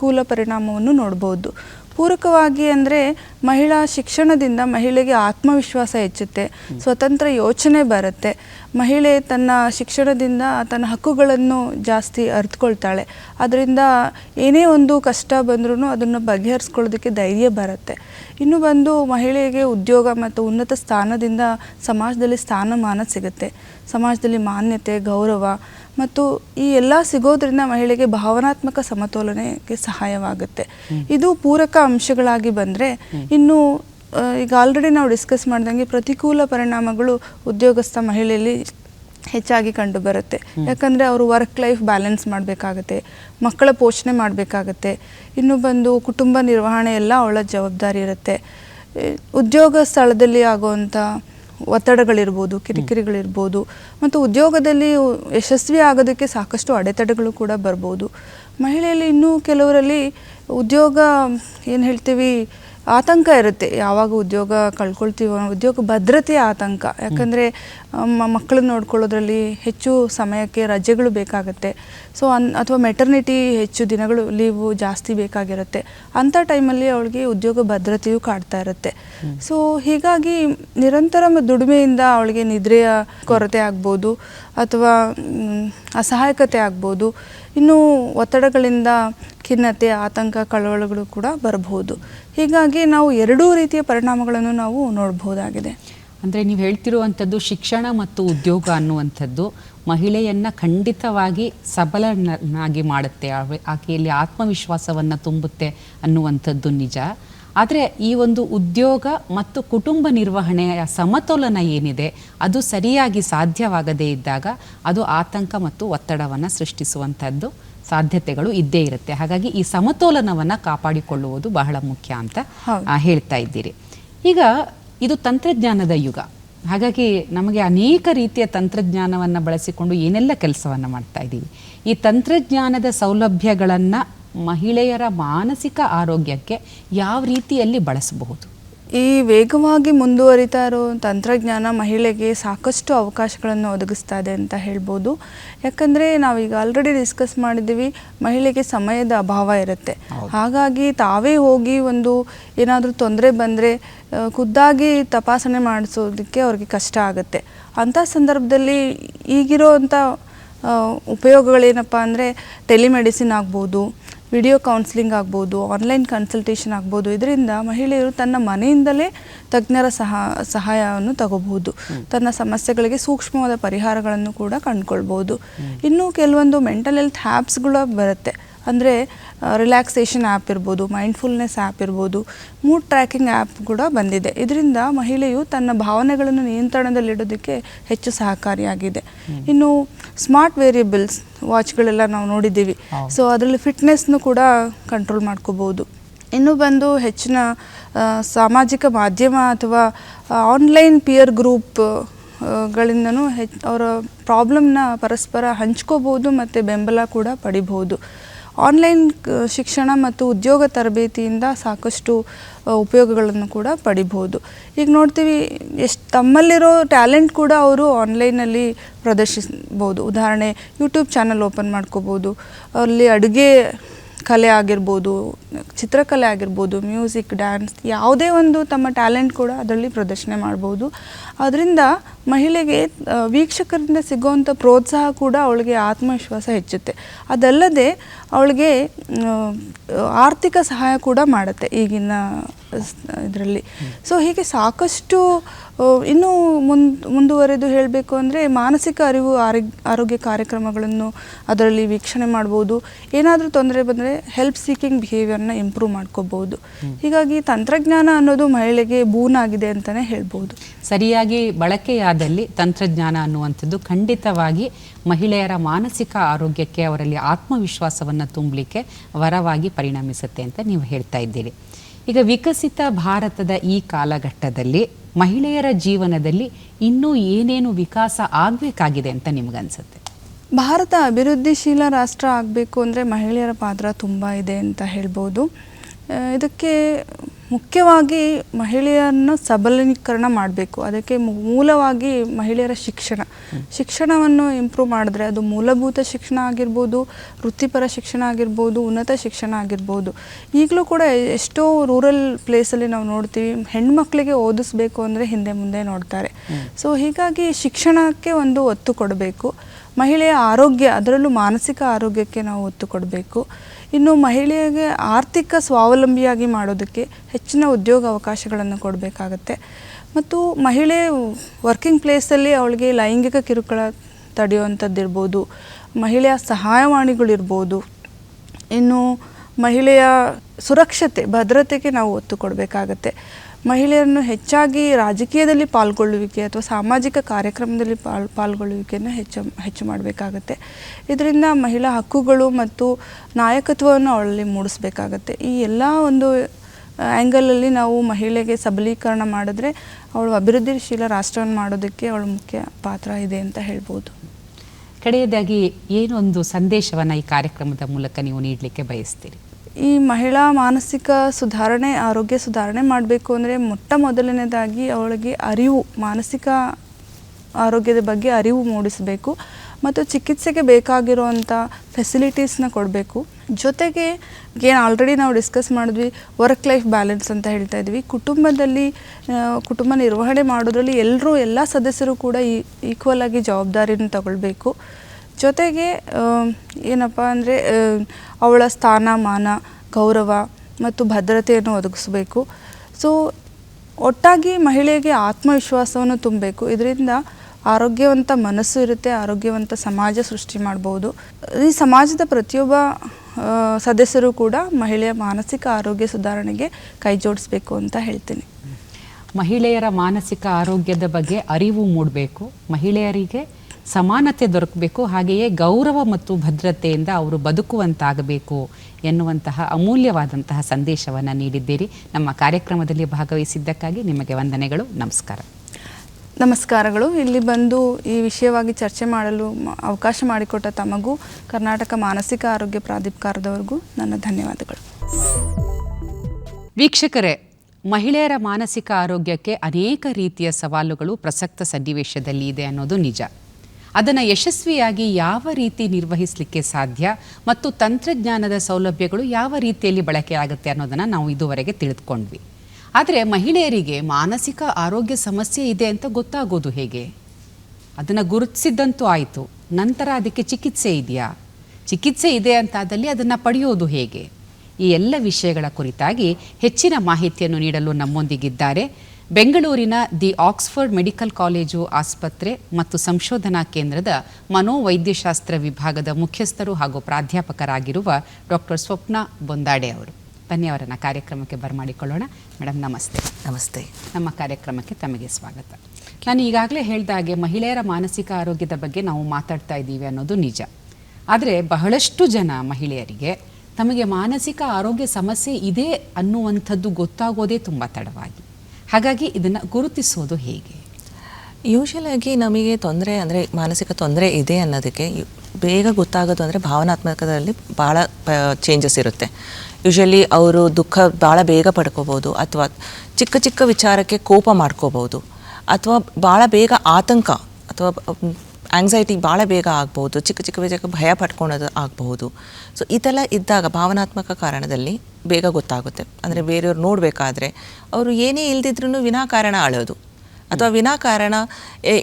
ಪ್ರತಿಕೂಲ ಪರಿಣಾಮವನ್ನು ನೋಡ್ಬೋದು. ಪೂರಕವಾಗಿ ಅಂದರೆ ಮಹಿಳಾ ಶಿಕ್ಷಣದಿಂದ ಮಹಿಳೆಗೆ ಆತ್ಮವಿಶ್ವಾಸ ಹೆಚ್ಚುತ್ತೆ. ಸ್ವತಂತ್ರ ಯೋಚನೆ ಬರುತ್ತೆ. ಮಹಿಳೆ ತನ್ನ ಶಿಕ್ಷಣದಿಂದ ತನ್ನ ಹಕ್ಕುಗಳನ್ನು ಜಾಸ್ತಿ ಅರ್ತ್ಕೊಳ್ತಾಳೆ. ಅದರಿಂದ ಏನೇ ಒಂದು ಕಷ್ಟ ಬಂದರೂ ಅದನ್ನು ಬಗೆಹರಿಸ್ಕೊಳ್ಳೋದಕ್ಕೆ ಧೈರ್ಯ ಬರುತ್ತೆ. ಇನ್ನು ಬಂದು ಮಹಿಳೆಗೆ ಉದ್ಯೋಗ ಮತ್ತು ಉನ್ನತ ಸ್ಥಾನದಿಂದ ಸಮಾಜದಲ್ಲಿ ಸ್ಥಾನಮಾನ ಸಿಗುತ್ತೆ. ಸಮಾಜದಲ್ಲಿ ಮಾನ್ಯತೆ ಗೌರವ ಮತ್ತು ಈ ಎಲ್ಲ ಸಿಗೋದ್ರಿಂದ ಮಹಿಳೆಗೆ ಭಾವನಾತ್ಮಕ ಸಮತೋಲನೆಗೆ ಸಹಾಯವಾಗುತ್ತೆ. ಇದು ಪೂರಕ ಅಂಶಗಳಾಗಿ ಬಂದರೆ ಇನ್ನು ಈಗ ಆಲ್ರೆಡಿ ನಾವು ಡಿಸ್ಕಸ್ ಮಾಡ್ದಂಗೆ ಪ್ರತಿಕೂಲ ಪರಿಣಾಮಗಳು ಉದ್ಯೋಗಸ್ಥ ಮಹಿಳೆಯಲ್ಲಿ ಹೆಚ್ಚಾಗಿ ಕಂಡು ಬರುತ್ತೆ. ಯಾಕಂದರೆ ಅವರು ವರ್ಕ್ ಲೈಫ್ ಬ್ಯಾಲೆನ್ಸ್ ಮಾಡಬೇಕಾಗತ್ತೆ ಮಕ್ಕಳ ಪೋಷಣೆ ಮಾಡಬೇಕಾಗತ್ತೆ ಇನ್ನು ಬಂದು ಕುಟುಂಬ ನಿರ್ವಹಣೆ ಎಲ್ಲ ಅವಳ ಜವಾಬ್ದಾರಿ ಇರುತ್ತೆ. ಉದ್ಯೋಗ ಸ್ಥಳದಲ್ಲಿ ಆಗುವಂಥ ಒತ್ತಡಗಳಿರ್ಬೋದು ಕಿರಿಕಿರಿಗಳಿರ್ಬೋದು ಮತ್ತು ಉದ್ಯೋಗದಲ್ಲಿ ಯಶಸ್ವಿ ಆಗೋದಕ್ಕೆ ಸಾಕಷ್ಟು ಅಡೆತಡೆಗಳು ಕೂಡ ಬರ್ಬೋದು. ಮಹಿಳೆಯಲ್ಲಿ ಇನ್ನೂ ಕೆಲವರಲ್ಲಿ ಉದ್ಯೋಗ ಏನು ಹೇಳ್ತೀವಿ ಆತಂಕ ಇರುತ್ತೆ. ಯಾವಾಗ ಉದ್ಯೋಗ ಕಳ್ಕೊಳ್ತೀವೋ, ಉದ್ಯೋಗ ಭದ್ರತೆ ಆತಂಕ. ಯಾಕಂದರೆ ಮಕ್ಕಳನ್ನ ನೋಡ್ಕೊಳ್ಳೋದ್ರಲ್ಲಿ ಹೆಚ್ಚು ಸಮಯಕ್ಕೆ ರಜೆಗಳು ಬೇಕಾಗುತ್ತೆ. ಸೊ, ಅನ್, ಅಥವಾ ಮೆಟರ್ನಿಟಿ ಹೆಚ್ಚು ದಿನಗಳು ಲೀವು ಜಾಸ್ತಿ ಬೇಕಾಗಿರುತ್ತೆ. ಅಂಥ ಟೈಮಲ್ಲಿ ಅವಳಿಗೆ ಉದ್ಯೋಗ ಭದ್ರತೆಯು ಕಾಡ್ತಾ ಇರುತ್ತೆ. ಸೊ ಹೀಗಾಗಿ ನಿರಂತರ ದುಡಿಮೆಯಿಂದ ಅವಳಿಗೆ ನಿದ್ರೆಯ ಕೊರತೆ ಆಗ್ಬೋದು, ಅಥವಾ ಅಸಹಾಯಕತೆ ಆಗ್ಬೋದು. ಇನ್ನು ಒತ್ತಡಗಳಿಂದ ಖಿನ್ನತೆ, ಆತಂಕ, ಕಳವಳಗಳು ಕೂಡ ಬರಬಹುದು. ಹೀಗಾಗಿ ನಾವು ಎರಡೂ ರೀತಿಯ ಪರಿಣಾಮಗಳನ್ನು ನಾವು ನೋಡಬಹುದಾಗಿದೆ. ಅಂದರೆ ನೀವು ಹೇಳ್ತಿರುವಂಥದ್ದು ಶಿಕ್ಷಣ ಮತ್ತು ಉದ್ಯೋಗ ಅನ್ನುವಂಥದ್ದು ಮಹಿಳೆಯನ್ನು ಖಂಡಿತವಾಗಿ ಸಬಲನಾಗಿ ಮಾಡುತ್ತೆ. ಆಕೆಯಲ್ಲಿ ಆತ್ಮವಿಶ್ವಾಸವನ್ನು ತುಂಬುತ್ತೆ ಅನ್ನುವಂಥದ್ದು ನಿಜ. ಆದರೆ ಈ ಒಂದು ಉದ್ಯೋಗ ಮತ್ತು ಕುಟುಂಬ ನಿರ್ವಹಣೆಯ ಸಮತೋಲನ ಏನಿದೆ ಅದು ಸರಿಯಾಗಿ ಸಾಧ್ಯವಾಗದೇ ಇದ್ದಾಗ ಅದು ಆತಂಕ ಮತ್ತು ಒತ್ತಡವನ್ನು ಸೃಷ್ಟಿಸುವಂಥದ್ದು ಸಾಧ್ಯತೆಗಳು ಇದ್ದೇ ಇರುತ್ತೆ. ಹಾಗಾಗಿ ಈ ಸಮತೋಲನವನ್ನು ಕಾಪಾಡಿಕೊಳ್ಳುವುದು ಬಹಳ ಮುಖ್ಯ ಅಂತ ಹೇಳ್ತಾ ಇದ್ದೀರಿ. ಈಗ ಇದು ತಂತ್ರಜ್ಞಾನದ ಯುಗ. ಹಾಗಾಗಿ ನಮಗೆ ಅನೇಕ ರೀತಿಯ ತಂತ್ರಜ್ಞಾನವನ್ನು ಬಳಸಿಕೊಂಡು ಏನೆಲ್ಲ ಕೆಲಸವನ್ನು ಮಾಡ್ತಾ ಇದ್ದೀವಿ. ಈ ತಂತ್ರಜ್ಞಾನದ ಸೌಲಭ್ಯಗಳನ್ನು ಮಹಿಳೆಯರ ಮಾನಸಿಕ ಆರೋಗ್ಯಕ್ಕೆ ಯಾವ ರೀತಿಯಲ್ಲಿ ಬಳಸಬಹುದು? ಈ ವೇಗವಾಗಿ ಮುಂದುವರಿತಾ ಇರೋ ತಂತ್ರಜ್ಞಾನ ಮಹಿಳೆಗೆ ಸಾಕಷ್ಟು ಅವಕಾಶಗಳನ್ನು ಒದಗಿಸ್ತಾ ಇದೆ ಅಂತ ಹೇಳ್ಬೋದು. ಯಾಕಂದರೆ ನಾವೀಗ ಆಲ್ರೆಡಿ ಡಿಸ್ಕಸ್ ಮಾಡಿದ್ದೀವಿ ಮಹಿಳೆಗೆ ಸಮಯದ ಅಭಾವ ಇರುತ್ತೆ. ಹಾಗಾಗಿ ತಾವೇ ಹೋಗಿ ಒಂದು ಏನಾದರೂ ತೊಂದರೆ ಬಂದರೆ ಖುದ್ದಾಗಿ ತಪಾಸಣೆ ಮಾಡಿಸೋದಕ್ಕೆ ಅವ್ರಿಗೆ ಕಷ್ಟ ಆಗುತ್ತೆ. ಅಂಥ ಸಂದರ್ಭದಲ್ಲಿ ಈಗಿರೋ ಅಂಥ ಉಪಯೋಗಗಳೇನಪ್ಪ ಅಂದರೆ ಟೆಲಿಮೆಡಿಸಿನ್ ಆಗ್ಬೋದು ವಿಡಿಯೋ ಕೌನ್ಸಿಲಿಂಗ್ ಆಗ್ಬೋದು ಆನ್ಲೈನ್ ಕನ್ಸಲ್ಟೇಷನ್ ಆಗ್ಬೋದು ಇದರಿಂದ ಮಹಿಳೆಯರು ತನ್ನ ಮನೆಯಿಂದಲೇ ತಜ್ಞರ ಸಹ ಸಹಾಯವನ್ನು ತಗೋಬಹುದು. ತನ್ನ ಸಮಸ್ಯೆಗಳಿಗೆ ಸೂಕ್ಷ್ಮವಾದ ಪರಿಹಾರಗಳನ್ನು ಕೂಡ ಕಂಡುಕೊಳ್ಬೋದು ಇನ್ನು ಕೆಲವೊಂದು ಮೆಂಟಲ್ ಹೆಲ್ತ್ ಹ್ಯಾಪ್ಸ್ಗಳು ಬರುತ್ತೆ. ಅಂದರೆ ರಿಲ್ಯಾಕ್ಸೇಷನ್ ಆ್ಯಪ್ ಇರ್ಬೋದು ಮೈಂಡ್ಫುಲ್ನೆಸ್ ಆ್ಯಪ್ ಇರ್ಬೋದು ಮೂಡ್ ಟ್ರ್ಯಾಕಿಂಗ್ ಆ್ಯಪ್ ಕೂಡ ಬಂದಿದೆ. ಇದರಿಂದ ಮಹಿಳೆಯು ತನ್ನ ಭಾವನೆಗಳನ್ನು ನಿಯಂತ್ರಣದಲ್ಲಿಡೋದಕ್ಕೆ ಹೆಚ್ಚು ಸಹಕಾರಿಯಾಗಿದೆ. ಇನ್ನು ಸ್ಮಾರ್ಟ್ ವೇರಿಯಬಲ್ಸ್ ವಾಚ್ಗಳೆಲ್ಲ ನಾವು ನೋಡಿದ್ದೀವಿ. ಸೊ ಅದರಲ್ಲಿ ಫಿಟ್ನೆಸ್ನು ಕೂಡ ಕಂಟ್ರೋಲ್ ಮಾಡ್ಕೋಬೋದು. ಇನ್ನು ಬಂದು ಹೆಚ್ಚಿನ ಸಾಮಾಜಿಕ ಮಾಧ್ಯಮ ಅಥವಾ ಆನ್ಲೈನ್ ಪಿಯರ್ ಗ್ರೂಪ್ ಗಳಿಂದನೂ ಹೆಚ್ಚು ಅವರ ಪ್ರಾಬ್ಲಮ್ನ ಪರಸ್ಪರ ಹಂಚ್ಕೋಬೋದು ಮತ್ತು ಬೆಂಬಲ ಕೂಡ ಪಡಿಬಹುದು ಆನ್ಲೈನ್ ಶಿಕ್ಷಣ ಮತ್ತು ಉದ್ಯೋಗ ತರಬೇತಿಯಿಂದ ಸಾಕಷ್ಟು ಉಪಯೋಗಗಳನ್ನು ಕೂಡ ಪಡಿಬೋದು ಈಗ ನೋಡ್ತೀವಿ, ಎಷ್ಟು, ತಮ್ಮಲ್ಲಿರೋ ಟ್ಯಾಲೆಂಟ್ ಕೂಡ ಅವರು ಆನ್ಲೈನಲ್ಲಿ ಪ್ರದರ್ಶಿಸ್ಬೋದು. ಉದಾಹರಣೆ, ಯೂಟ್ಯೂಬ್ ಚಾನಲ್ ಓಪನ್ ಮಾಡ್ಕೋಬೋದು. ಅಲ್ಲಿ ಅಡುಗೆ ಕಲೆ ಆಗಿರ್ಬೋದು, ಚಿತ್ರಕಲೆ ಆಗಿರ್ಬೋದು, ಮ್ಯೂಸಿಕ್, ಡ್ಯಾನ್ಸ್, ಯಾವುದೇ ಒಂದು ತಮ್ಮ ಟ್ಯಾಲೆಂಟ್ ಕೂಡ ಅದರಲ್ಲಿ ಪ್ರದರ್ಶನ ಮಾಡ್ಬೋದು. ಅದರಿಂದ ಮಹಿಳೆಗೆ ವೀಕ್ಷಕರಿಂದ ಸಿಗುವಂಥ ಪ್ರೋತ್ಸಾಹ ಕೂಡ ಅವಳಿಗೆ ಆತ್ಮವಿಶ್ವಾಸ ಹೆಚ್ಚುತ್ತೆ. ಅದಲ್ಲದೆ ಅವಳಿಗೆ ಆರ್ಥಿಕ ಸಹಾಯ ಕೂಡ ಮಾಡುತ್ತೆ ಈಗಿನ ಇದರಲ್ಲಿ. ಸೊ ಹೀಗೆ ಸಾಕಷ್ಟು ಇನ್ನೂ ಮುನ್ ಮುಂದುವರೆದು ಹೇಳಬೇಕು ಅಂದರೆ ಮಾನಸಿಕ ಅರಿವು ಆರೋಗ್ಯ ಆರೋಗ್ಯ ಕಾರ್ಯಕ್ರಮಗಳನ್ನು ಅದರಲ್ಲಿ ವೀಕ್ಷಣೆ ಮಾಡ್ಬೋದು. ಏನಾದರೂ ತೊಂದರೆ ಬಂದರೆ ಹೆಲ್ಪ್ ಸೀಕಿಂಗ್ ಬಿಹೇವಿಯರ್ನ ಇಂಪ್ರೂವ್ ಮಾಡ್ಕೋಬೋದು. ಹೀಗಾಗಿ ತಂತ್ರಜ್ಞಾನ ಅನ್ನೋದು ಮಹಿಳೆಗೆ ಬೂನ್ ಆಗಿದೆ ಅಂತಲೇ ಹೇಳ್ಬೋದು. ಸರಿಯಾಗಿ ಬಳಕೆಯಾದಲ್ಲಿ ತಂತ್ರಜ್ಞಾನ ಅನ್ನುವಂಥದ್ದು ಖಂಡಿತವಾಗಿ ಮಹಿಳೆಯರ ಮಾನಸಿಕ ಆರೋಗ್ಯಕ್ಕೆ ಅವರಲ್ಲಿ ಆತ್ಮವಿಶ್ವಾಸವನ್ನು ತುಂಬಲಿಕ್ಕೆ ವರವಾಗಿ ಪರಿಣಮಿಸುತ್ತೆ ಅಂತ ನೀವು ಹೇಳ್ತಾ ಇದ್ದೀರಿ. ಈಗ ವಿಕಸಿತ ಭಾರತದ ಈ ಕಾಲಘಟ್ಟದಲ್ಲಿ ಮಹಿಳೆಯರ ಜೀವನದಲ್ಲಿ ಇನ್ನೂ ಏನೇನು ವಿಕಾಸ ಆಗಬೇಕಾಗಿದೆ ಅಂತ ನಿಮಗನ್ಸುತ್ತೆ? ಭಾರತ ಅಭಿವೃದ್ಧಿಶೀಲ ರಾಷ್ಟ್ರ ಆಗಬೇಕು ಅಂದರೆ ಮಹಿಳೆಯರ ಪಾತ್ರ ತುಂಬ ಇದೆ ಅಂತ ಹೇಳ್ಬೋದು. ಇದಕ್ಕೆ ಮುಖ್ಯವಾಗಿ ಮಹಿಳೆಯನ್ನು ಸಬಲೀಕರಣ ಮಾಡಬೇಕು. ಅದಕ್ಕೆ ಮೂಲವಾಗಿ ಮಹಿಳೆಯರ ಶಿಕ್ಷಣ. ಶಿಕ್ಷಣವನ್ನು ಇಂಪ್ರೂವ್ ಮಾಡಿದ್ರೆ ಅದು ಮೂಲಭೂತ ಶಿಕ್ಷಣ ಆಗಿರ್ಬೋದು, ವೃತ್ತಿಪರ ಶಿಕ್ಷಣ ಆಗಿರ್ಬೋದು, ಉನ್ನತ ಶಿಕ್ಷಣ ಆಗಿರ್ಬೋದು. ಈಗಲೂ ಕೂಡ ಎಷ್ಟೋ ರೂರಲ್ ಪ್ಲೇಸಲ್ಲಿ ನಾವು ನೋಡ್ತೀವಿ, ಹೆಣ್ಮಕ್ಳಿಗೆ ಓದಿಸ್ಬೇಕು ಅಂದರೆ ಹಿಂದೆ ಮುಂದೆ ನೋಡ್ತಾರೆ. ಸೊ ಹೀಗಾಗಿ ಶಿಕ್ಷಣಕ್ಕೆ ಒಂದು ಒತ್ತು ಕೊಡಬೇಕು. ಮಹಿಳೆಯ ಆರೋಗ್ಯ, ಅದರಲ್ಲೂ ಮಾನಸಿಕ ಆರೋಗ್ಯಕ್ಕೆ ನಾವು ಒತ್ತು ಕೊಡಬೇಕು. ಇನ್ನು ಮಹಿಳೆಯರಿಗೆ ಆರ್ಥಿಕ ಸ್ವಾವಲಂಬಿಯಾಗಿ ಮಾಡೋದಕ್ಕೆ ಹೆಚ್ಚಿನ ಉದ್ಯೋಗ ಅವಕಾಶಗಳನ್ನು ಕೊಡಬೇಕಾಗತ್ತೆ. ಮತ್ತು ಮಹಿಳೆ ವರ್ಕಿಂಗ್ ಪ್ಲೇಸಲ್ಲಿ ಅವಳಿಗೆ ಲೈಂಗಿಕ ಕಿರುಕುಳ ತಡೆಯುವಂಥದ್ದಿರ್ಬೋದು, ಮಹಿಳೆಯ ಸಹಾಯವಾಣಿಗಳಿರ್ಬೋದು, ಇನ್ನು ಮಹಿಳೆಯ ಸುರಕ್ಷತೆ, ಭದ್ರತೆಗೆ ನಾವು ಒತ್ತು ಕೊಡಬೇಕಾಗತ್ತೆ. ಮಹಿಳೆಯರನ್ನು ಹೆಚ್ಚಾಗಿ ರಾಜಕೀಯದಲ್ಲಿ ಪಾಲ್ಗೊಳ್ಳುವಿಕೆ ಅಥವಾ ಸಾಮಾಜಿಕ ಕಾರ್ಯಕ್ರಮದಲ್ಲಿ ಪಾಲ್, ಪಾಲ್ಗೊಳ್ಳುವಿಕೆಯನ್ನು ಹೆಚ್ಚು ಹೆಚ್ಚು ಮಾಡಬೇಕಾಗತ್ತೆ. ಇದರಿಂದ ಮಹಿಳಾ ಹಕ್ಕುಗಳು ಮತ್ತು ನಾಯಕತ್ವವನ್ನು ಅವಳಲ್ಲಿ ಮೂಡಿಸ್ಬೇಕಾಗತ್ತೆ. ಈ ಎಲ್ಲ ಒಂದು ಆ್ಯಂಗಲಲ್ಲಿ ನಾವು ಮಹಿಳೆಗೆ ಸಬಲೀಕರಣ ಮಾಡಿದ್ರೆ ಅವಳು ಅಭಿವೃದ್ಧಿಶೀಲ ರಾಷ್ಟ್ರವನ್ನು ಮಾಡೋದಕ್ಕೆ ಅವಳು ಮುಖ್ಯ ಪಾತ್ರ ಇದೆ ಅಂತ ಹೇಳ್ಬೋದು. ಕಡೆಯದಾಗಿ ಏನೊಂದು ಸಂದೇಶವನ್ನು ಈ ಕಾರ್ಯಕ್ರಮದ ಮೂಲಕ ನೀವು ನೀಡಲಿಕ್ಕೆ ಬಯಸ್ತೀರಿ? ಈ ಮಹಿಳಾ ಮಾನಸಿಕ ಸುಧಾರಣೆ, ಆರೋಗ್ಯ ಸುಧಾರಣೆ ಮಾಡಬೇಕು ಅಂದರೆ ಮೊಟ್ಟ ಮೊದಲನೇದಾಗಿ ಅವಳಿಗೆ ಅರಿವು, ಮಾನಸಿಕ ಆರೋಗ್ಯದ ಬಗ್ಗೆ ಅರಿವು ಮೂಡಿಸಬೇಕು ಮತ್ತು ಚಿಕಿತ್ಸೆಗೆ ಬೇಕಾಗಿರುವಂಥ ಫೆಸಿಲಿಟೀಸ್ನ ಕೊಡಬೇಕು. ಜೊತೆಗೆ ಏನು ಆಲ್ರೆಡಿ ನಾವು ಡಿಸ್ಕಸ್ ಮಾಡಿದ್ವಿ ವರ್ಕ್ ಲೈಫ್ ಬ್ಯಾಲೆನ್ಸ್ ಅಂತ ಹೇಳ್ತಾ ಇದ್ವಿ. ಕುಟುಂಬದಲ್ಲಿ ಕುಟುಂಬ ನಿರ್ವಹಣೆ ಮಾಡೋದ್ರಲ್ಲಿ ಎಲ್ಲರೂ, ಎಲ್ಲ ಸದಸ್ಯರು ಕೂಡ ಈ ಈಕ್ವಲ್ ಆಗಿ ಜವಾಬ್ದಾರಿನ ತಗೊಳ್ಬೇಕು. ಜೊತೆಗೆ ಏನಪ್ಪ ಅಂದರೆ ಅವಳ ಸ್ಥಾನಮಾನ, ಗೌರವ ಮತ್ತು ಭದ್ರತೆಯನ್ನು ಒದಗಿಸಬೇಕು. ಸೊ ಒಟ್ಟಾಗಿ ಮಹಿಳೆಗೆ ಆತ್ಮವಿಶ್ವಾಸವನ್ನು ತುಂಬಬೇಕು. ಇದರಿಂದ ಆರೋಗ್ಯವಂತ ಮನಸ್ಸು ಇರುತ್ತೆ, ಆರೋಗ್ಯವಂತ ಸಮಾಜ ಸೃಷ್ಟಿ ಮಾಡ್ಬೋದು. ಈ ಸಮಾಜದ ಪ್ರತಿಯೊಬ್ಬ ಸದಸ್ಯರು ಕೂಡ ಮಹಿಳೆಯ ಮಾನಸಿಕ ಆರೋಗ್ಯ ಸುಧಾರಣೆಗೆ ಕೈ ಜೋಡಿಸ್ಬೇಕು ಅಂತ ಹೇಳ್ತೀನಿ. ಮಹಿಳೆಯರ ಮಾನಸಿಕ ಆರೋಗ್ಯದ ಬಗ್ಗೆ ಅರಿವು ಮೂಡಬೇಕು. ಮಹಿಳೆಯರಿಗೆ ಸಮಾನತೆ ದೊರಕಬೇಕು ಹಾಗೆಯೇ ಗೌರವ ಮತ್ತು ಭದ್ರತೆಯಿಂದ ಅವರು ಬದುಕುವಂತಾಗಬೇಕು ಎನ್ನುವಂತಹ ಅಮೂಲ್ಯವಾದಂತಹ ಸಂದೇಶವನ್ನು ನೀಡಿದ್ದೀರಿ. ನಮ್ಮ ಕಾರ್ಯಕ್ರಮದಲ್ಲಿ ಭಾಗವಹಿಸಿದ್ದಕ್ಕಾಗಿ ನಿಮಗೆ ವಂದನೆಗಳು. ನಮಸ್ಕಾರ. ನಮಸ್ಕಾರಗಳು. ಇಲ್ಲಿ ಬಂದು ಈ ವಿಷಯವಾಗಿ ಚರ್ಚೆ ಮಾಡಲು ಅವಕಾಶ ಮಾಡಿಕೊಟ್ಟ ತಮಗೂ ಕರ್ನಾಟಕ ಮಾನಸಿಕ ಆರೋಗ್ಯ ಪ್ರಾಧಿಕಾರದವರೆಗೂ ನನ್ನ ಧನ್ಯವಾದಗಳು. ವೀಕ್ಷಕರೇ ಮಹಿಳೆಯರ ಮಾನಸಿಕ ಆರೋಗ್ಯಕ್ಕೆ ಅನೇಕ ರೀತಿಯ ಸವಾಲುಗಳು ಪ್ರಸಕ್ತ ಸನ್ನಿವೇಶದಲ್ಲಿ ಇದೆ ಅನ್ನೋದು ನಿಜ. ಅದನ್ನು ಯಶಸ್ವಿಯಾಗಿ ಯಾವ ರೀತಿ ನಿರ್ವಹಿಸಲಿಕ್ಕೆ ಸಾಧ್ಯ ಮತ್ತು ತಂತ್ರಜ್ಞಾನದ ಸೌಲಭ್ಯಗಳು ಯಾವ ರೀತಿಯಲ್ಲಿ ಬಳಕೆ ಆಗುತ್ತೆ ಅನ್ನೋದನ್ನು ನಾವು ಇದುವರೆಗೆ ತಿಳಿದುಕೊಂಡ್ವಿ. ಆದರೆ ಮಹಿಳೆಯರಿಗೆ ಮಾನಸಿಕ ಆರೋಗ್ಯ ಸಮಸ್ಯೆ ಇದೆ ಅಂತ ಗೊತ್ತಾಗೋದು ಹೇಗೆ? ಅದನ್ನು ಗುರುತಿಸಿದ್ದಂತೂ ಆಯಿತು. ನಂತರ ಅದಕ್ಕೆ ಚಿಕಿತ್ಸೆ ಇದೆಯಾ? ಚಿಕಿತ್ಸೆ ಇದೆ ಅಂತಾದಲ್ಲಿ ಅದನ್ನು ಪಡೆಯೋದು ಹೇಗೆ? ಈ ಎಲ್ಲ ವಿಷಯಗಳ ಕುರಿತಾಗಿ ಹೆಚ್ಚಿನ ಮಾಹಿತಿಯನ್ನು ನೀಡಲು ನಮ್ಮೊಂದಿಗಿದ್ದಾರೆ ಬೆಂಗಳೂರಿನ ದಿ ಆಕ್ಸ್ಫರ್ಡ್ ಮೆಡಿಕಲ್ ಕಾಲೇಜು ಆಸ್ಪತ್ರೆ ಮತ್ತು ಸಂಶೋಧನಾ ಕೇಂದ್ರದ ಮನೋವೈದ್ಯಶಾಸ್ತ್ರ ವಿಭಾಗದ ಮುಖ್ಯಸ್ಥರು ಹಾಗೂ ಪ್ರಾಧ್ಯಾಪಕರಾಗಿರುವ ಡಾಕ್ಟರ್ ಸ್ವಪ್ನ ಬೊಂದಾಡೆ ಅವರು. ಬನ್ನಿ ಅವರನ್ನು ಕಾರ್ಯಕ್ರಮಕ್ಕೆ ಬರಮಾಡಿಕೊಳ್ಳೋಣ. ಮೇಡಮ್ ನಮಸ್ತೆ. ನಮಸ್ತೆ. ನಮ್ಮ ಕಾರ್ಯಕ್ರಮಕ್ಕೆ ತಮಗೆ ಸ್ವಾಗತ. ನಾನು ಈಗಾಗಲೇ ಹೇಳಿದ ಹಾಗೆ ಮಹಿಳೆಯರ ಮಾನಸಿಕ ಆರೋಗ್ಯದ ಬಗ್ಗೆ ನಾವು ಮಾತಾಡ್ತಾ ಇದ್ದೀವಿ ಅನ್ನೋದು ನಿಜ. ಆದರೆ ಬಹಳಷ್ಟು ಜನ ಮಹಿಳೆಯರಿಗೆ ತಮಗೆ ಮಾನಸಿಕ ಆರೋಗ್ಯ ಸಮಸ್ಯೆ ಇದೆ ಅನ್ನುವಂಥದ್ದು ಗೊತ್ತಾಗೋದೇ ತುಂಬ ತಡವಾಗಿ. ಹಾಗಾಗಿ ಇದನ್ನು ಗುರುತಿಸುವುದು ಹೇಗೆ? ಯೂಶಲ್ ಆಗಿ ನಮಗೆ ತೊಂದರೆ ಅಂದರೆ ಮಾನಸಿಕ ತೊಂದರೆ ಇದೆ ಅನ್ನೋದಕ್ಕೆ ಬೇಗ ಗೊತ್ತಾಗೋದು ಅಂದರೆ ಭಾವನಾತ್ಮಕದಲ್ಲಿ ಭಾಳ ಚೇಂಜಸ್ ಇರುತ್ತೆ. ಯೂಶಲಿ ಅವರು ದುಃಖ ಭಾಳ ಬೇಗ ಪಡ್ಕೋಬೋದು ಅಥವಾ ಚಿಕ್ಕ ಚಿಕ್ಕ ವಿಚಾರಕ್ಕೆ ಕೋಪ ಮಾಡ್ಕೋಬೋದು ಅಥವಾ ಭಾಳ ಬೇಗ ಆತಂಕ ಅಥವಾ ಆಂಗ್ಸೈಟಿ ಭಾಳ ಬೇಗ ಆಗ್ಬೋದು ಚಿಕ್ಕ ಚಿಕ್ಕ ಬೇಜಕ್ಕೆ ಭಯ ಪಡ್ಕೊಳೋದು ಆಗಬಹುದು. ಸೊ ಇದೆಲ್ಲ ಇದ್ದಾಗ ಭಾವನಾತ್ಮಕ ಕಾರಣದಲ್ಲಿ ಬೇಗ ಗೊತ್ತಾಗುತ್ತೆ. ಅಂದರೆ ಬೇರೆಯವ್ರು ನೋಡಬೇಕಾದ್ರೆ ಅವರು ಏನೇ ಇಲ್ದಿದ್ರೂ ವಿನಾಕಾರಣ ಅಳೋದು. ಅಥವಾ ವಿನಾಕಾರಣ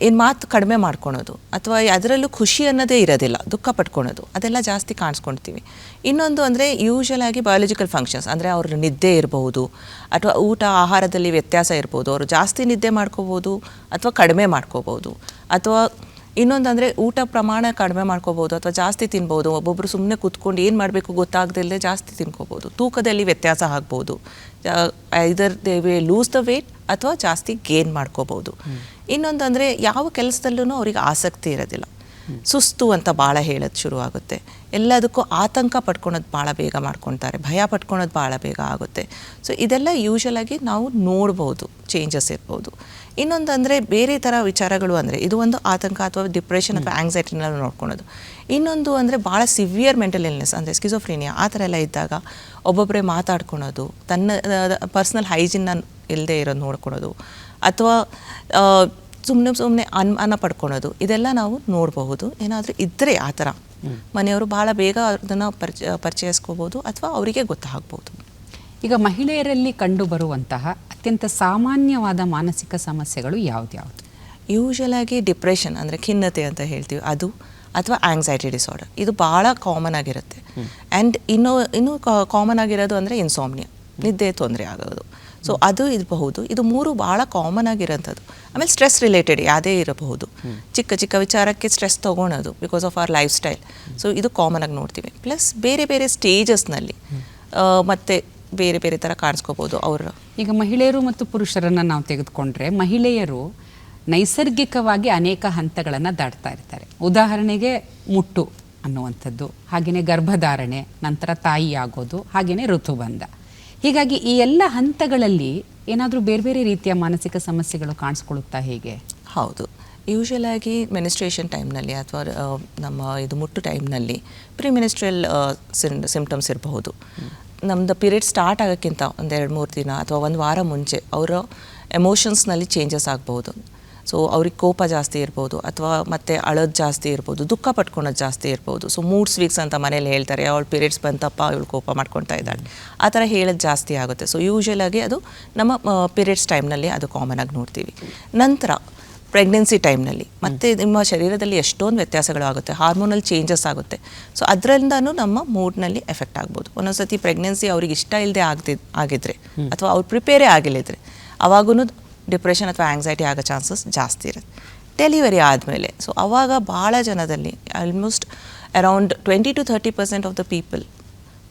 ಏನು ಮಾತು ಕಡಿಮೆ ಮಾಡ್ಕೊಳೋದು. ಅಥವಾ ಅದರಲ್ಲೂ ಖುಷಿ ಅನ್ನೋದೇ ಇರೋದಿಲ್ಲ, ದುಃಖ ಪಟ್ಕೊಳೋದು. ಅದೆಲ್ಲ ಜಾಸ್ತಿ ಕಾಣಿಸ್ಕೊಳ್ತೀವಿ ಇನ್ನೊಂದು ಅಂದರೆ ಯೂಶಲ್ ಆಗಿ ಬಯಾಲಜಿಕಲ್ ಫಂಕ್ಷನ್ಸ್ ಅಂದರೆ ಅವ್ರ ನಿದ್ದೆ ಇರಬಹುದು, ಅಥವಾ ಊಟ ಆಹಾರದಲ್ಲಿ ವ್ಯತ್ಯಾಸ ಇರ್ಬೋದು ಅವರು ಜಾಸ್ತಿ ನಿದ್ದೆ ಮಾಡ್ಕೋಬೋದು ಅಥವಾ ಕಡಿಮೆ ಮಾಡ್ಕೋಬೋದು ಅಥವಾ ಇನ್ನೊಂದು ಅಂದರೆ ಊಟ ಪ್ರಮಾಣ ಕಡಿಮೆ ಮಾಡ್ಕೋಬೋದು ಅಥವಾ ಜಾಸ್ತಿ ತಿನ್ಬೋದು. ಒಬ್ಬೊಬ್ಬರು ಸುಮ್ಮನೆ ಕೂತ್ಕೊಂಡು ಏನು ಮಾಡಬೇಕು ಗೊತ್ತಾಗ್ದಿಲ್ಲದೆ ಜಾಸ್ತಿ ತಿನ್ಕೋಬೋದು. ತೂಕದಲ್ಲಿ ವ್ಯತ್ಯಾಸ ಆಗ್ಬೋದು. Either they way lose the weight ಅಥವಾ ಜಾಸ್ತಿ ಗೇನ್ ಮಾಡ್ಕೋಬೋದು. ಇನ್ನೊಂದು ಅಂದರೆ ಯಾವ ಕೆಲಸದಲ್ಲೂ ಅವ್ರಿಗೆ ಆಸಕ್ತಿ ಇರೋದಿಲ್ಲ. ಸುಸ್ತು ಅಂತ ಭಾಳ ಹೇಳೋದು ಶುರುವಾಗುತ್ತೆ. ಎಲ್ಲದಕ್ಕೂ ಆತಂಕ ಪಡ್ಕೊಳೋದು ಭಾಳ ಬೇಗ ಮಾಡ್ಕೊತಾರೆ ಭಯ ಪಡ್ಕೊಳೋದು ಭಾಳ ಬೇಗ ಆಗುತ್ತೆ. ಸೊ ಇದೆಲ್ಲ ಯೂಶಲಾಗಿ ನಾವು ನೋಡ್ಬೋದು ಚೇಂಜಸ್ ಇರ್ಬೋದು. ಇನ್ನೊಂದು ಅಂದರೆ ಬೇರೆ ಥರ ವಿಚಾರಗಳು ಅಂದರೆ, ಇದು ಒಂದು ಆತಂಕ ಅಥವಾ ಡಿಪ್ರೆಷನ್ ಅಥವಾ ಆ್ಯಂಗ್ಸೈಟಿನಲ್ಲಿ ನೋಡ್ಕೊಳೋದು. ಇನ್ನೊಂದು ಅಂದರೆ ಭಾಳ ಸಿವಿಯರ್ ಮೆಂಟಲ್ ಇಲ್ನೆಸ್ ಅಂದರೆ ಸ್ಕಿಝೋಫ್ರೀನಿಯಾ ಆ ಥರ ಎಲ್ಲ ಇದ್ದಾಗ ಒಬ್ಬೊಬ್ಬರೇ ಮಾತಾಡ್ಕೊಳೋದು, ತನ್ನ ಪರ್ಸ್ನಲ್ ಹೈಜಿನ್ನ ಇಲ್ಲದೆ ಇರೋದು ನೋಡ್ಕೊಳೋದು. ಅಥವಾ ಸುಮ್ಮನೆ ಸುಮ್ಮನೆ ಅನುಮಾನ ಪಡ್ಕೊಳೋದು. ಇದೆಲ್ಲ ನಾವು ನೋಡಬಹುದು. ಏನಾದರೂ ಇದ್ದರೆ ಆ ಥರ. ಮನೆಯವರು ಭಾಳ ಬೇಗ ಅದನ್ನು ಪರಿಚಯ ಪರಿಚಯಿಸ್ಕೋಬೋದು ಅಥವಾ ಅವರಿಗೆ ಗೊತ್ತಾಗ್ಬೋದು ಈಗ ಮಹಿಳೆಯರಲ್ಲಿ ಕಂಡುಬರುವಂತಹ ಅತ್ಯಂತ ಸಾಮಾನ್ಯವಾದ ಮಾನಸಿಕ ಸಮಸ್ಯೆಗಳು ಯಾವ್ದ್ಯಾವುದು? ಆಗಿ ಡಿಪ್ರೆಷನ್ ಅಂದರೆ ಖಿನ್ನತೆ ಅಂತ ಹೇಳ್ತೀವಿ. ಅದು ಅಥವಾ ಆಂಗ್ಸೈಟಿ ಡಿಸಾರ್ಡರ್ ಇದು ಭಾಳ ಕಾಮನ್ ಆಗಿರುತ್ತೆ. ಆ್ಯಂಡ್ ಇನ್ನೂ ಇನ್ನೂ ಕಾಮನ್ ಆಗಿರೋದು ಅಂದರೆ ಇನ್ಸಾಮ್ನಿಯಾ ನಿದ್ದೆ ತೊಂದರೆ ಆಗೋದು. ಸೊ ಅದು ಇರಬಹುದು. ಇದು ಮೂರು ಭಾಳ ಕಾಮನ್ ಆಗಿರೋಂಥದ್ದು. ಆಮೇಲೆ ಸ್ಟ್ರೆಸ್ ರಿಲೇಟೆಡ್ ಯಾವುದೇ ಇರಬಹುದು. ಚಿಕ್ಕ ಚಿಕ್ಕ ವಿಚಾರಕ್ಕೆ ಸ್ಟ್ರೆಸ್ ತೊಗೊಳೋದು because of our lifestyle so ಇದು ಕಾಮನ್ ಆಗಿ ನೋಡ್ತೀವಿ. ಪ್ಲಸ್ ಬೇರೆ ಬೇರೆ ಸ್ಟೇಜಸ್ನಲ್ಲಿ ಮತ್ತೆ ಬೇರೆ ಬೇರೆ ಥರ ಕಾಣಿಸ್ಕೋಬೋದು ಅವರು. ಈಗ ಮಹಿಳೆಯರು ಮತ್ತು ಪುರುಷರನ್ನು ನಾವು ತೆಗೆದುಕೊಂಡ್ರೆ ಮಹಿಳೆಯರು ನೈಸರ್ಗಿಕವಾಗಿ ಅನೇಕ ಹಂತಗಳನ್ನು ದಾಟ್ತಾ ಇರ್ತಾರೆ. ಉದಾಹರಣೆಗೆ ಮುಟ್ಟು ಅನ್ನುವಂಥದ್ದು ಹಾಗೆಯೇ ಗರ್ಭಧಾರಣೆ, ನಂತರ ತಾಯಿ ಆಗೋದು ಹಾಗೆಯೇ ಋತುಬಂಧ. ಹೀಗಾಗಿ ಈ ಎಲ್ಲ ಹಂತಗಳಲ್ಲಿ ಏನಾದರೂ ಬೇರೆ ಬೇರೆ ರೀತಿಯ ಮಾನಸಿಕ ಸಮಸ್ಯೆಗಳು ಕಾಣಿಸ್ಕೊಳ್ಳುತ್ತಾ ಹೇಗೆ? ಹೌದು. ಯೂಶಲ್ ಆಗಿ ಮೆನಿಸ್ಟ್ರೇಷನ್ ಟೈಮ್ನಲ್ಲಿ ಅಥವಾ ನಮ್ಮ ಇದು ಮುಟ್ಟು ಟೈಮ್ನಲ್ಲಿ ಪ್ರಿ ಮಿನಿಸ್ಟ್ರಿಯಲ್ ಸಿಂಪ್ಟಮ್ಸ್ ಇರಬಹುದು. ನಮ್ಮದು ಪೀರಿಯಡ್ ಸ್ಟಾರ್ಟ್ ಆಗೋಕ್ಕಿಂತ ಒಂದು ಎರಡು ಮೂರು ದಿನ ಅಥವಾ ಒಂದು ವಾರ ಮುಂಚೆ ಅವರ ಎಮೋಷನ್ಸ್ನಲ್ಲಿ ಚೇಂಜಸ್ ಆಗ್ಬೋದು ಸೊ ಅವ್ರಿಗೆ ಕೋಪ ಜಾಸ್ತಿ ಇರ್ಬೋದು ಅಥವಾ ಮತ್ತೆ ಅಳೋದು ಜಾಸ್ತಿ ಇರ್ಬೋದು ದುಃಖ ಪಟ್ಕೊಳೋದು ಜಾಸ್ತಿ ಇರ್ಬೋದು. ಸೊ ಮೂಡ್ ಸ್ವೀಕ್ಸ್ ಅಂತ ಮನೇಲಿ ಹೇಳ್ತಾರೆ ಅವಳು ಪೀರಿಯಡ್ಸ್ ಬಂತಪ್ಪ ಅವಳು ಕೋಪ ಮಾಡ್ಕೊತಾ ಇದ್ದಾಳೆ. ಆ ಥರ ಹೇಳೋದು ಜಾಸ್ತಿ ಆಗುತ್ತೆ. ಸೊ ಯೂಶಲ್ ಆಗಿ ಅದು ನಮ್ಮ ಪೀರಿಯಡ್ಸ್ ಟೈಮ್ನಲ್ಲಿ ಅದು ಕಾಮನ್ ಆಗಿ ನೋಡ್ತೀವಿ. ನಂತರ ಪ್ರೆಗ್ನೆನ್ಸಿ ಟೈಮ್ನಲ್ಲಿ ಮತ್ತೆ ನಿಮ್ಮ ಶರೀರದಲ್ಲಿ ಎಷ್ಟೊಂದು ವ್ಯತ್ಯಾಸಗಳು ಆಗುತ್ತೆ ಹಾರ್ಮೋನಲ್ ಚೇಂಜಸ್ ಆಗುತ್ತೆ. ಸೊ ಅದರಿಂದನೂ ನಮ್ಮ ಮೂಡ್ನಲ್ಲಿ ಎಫೆಕ್ಟ್ ಆಗ್ಬೋದು. ಒಂದೊಂದ್ಸತಿ ಪ್ರೆಗ್ನೆನ್ಸಿ ಅವ್ರಿಗೆ ಇಷ್ಟ ಇಲ್ಲದೆ ಆಗದೆ ಆಗಿದ್ರೆ ಅಥವಾ ಅವ್ರು ಪ್ರಿಪೇರೇ ಆಗಿಲ್ಲದ್ರೆ ಅವಾಗೂ ಡಿಪ್ರೆಷನ್ ಅಥವಾ ಆಂಗ್ಸೈಟಿ ಆಗೋ ಚಾನ್ಸಸ್ ಜಾಸ್ತಿ ಇರುತ್ತೆ. ಡೆಲಿವರಿ ಆದಮೇಲೆ ಸೊ ಅವಾಗ ಭಾಳ ಜನದಲ್ಲಿ almost around twenty to thirty percent of the people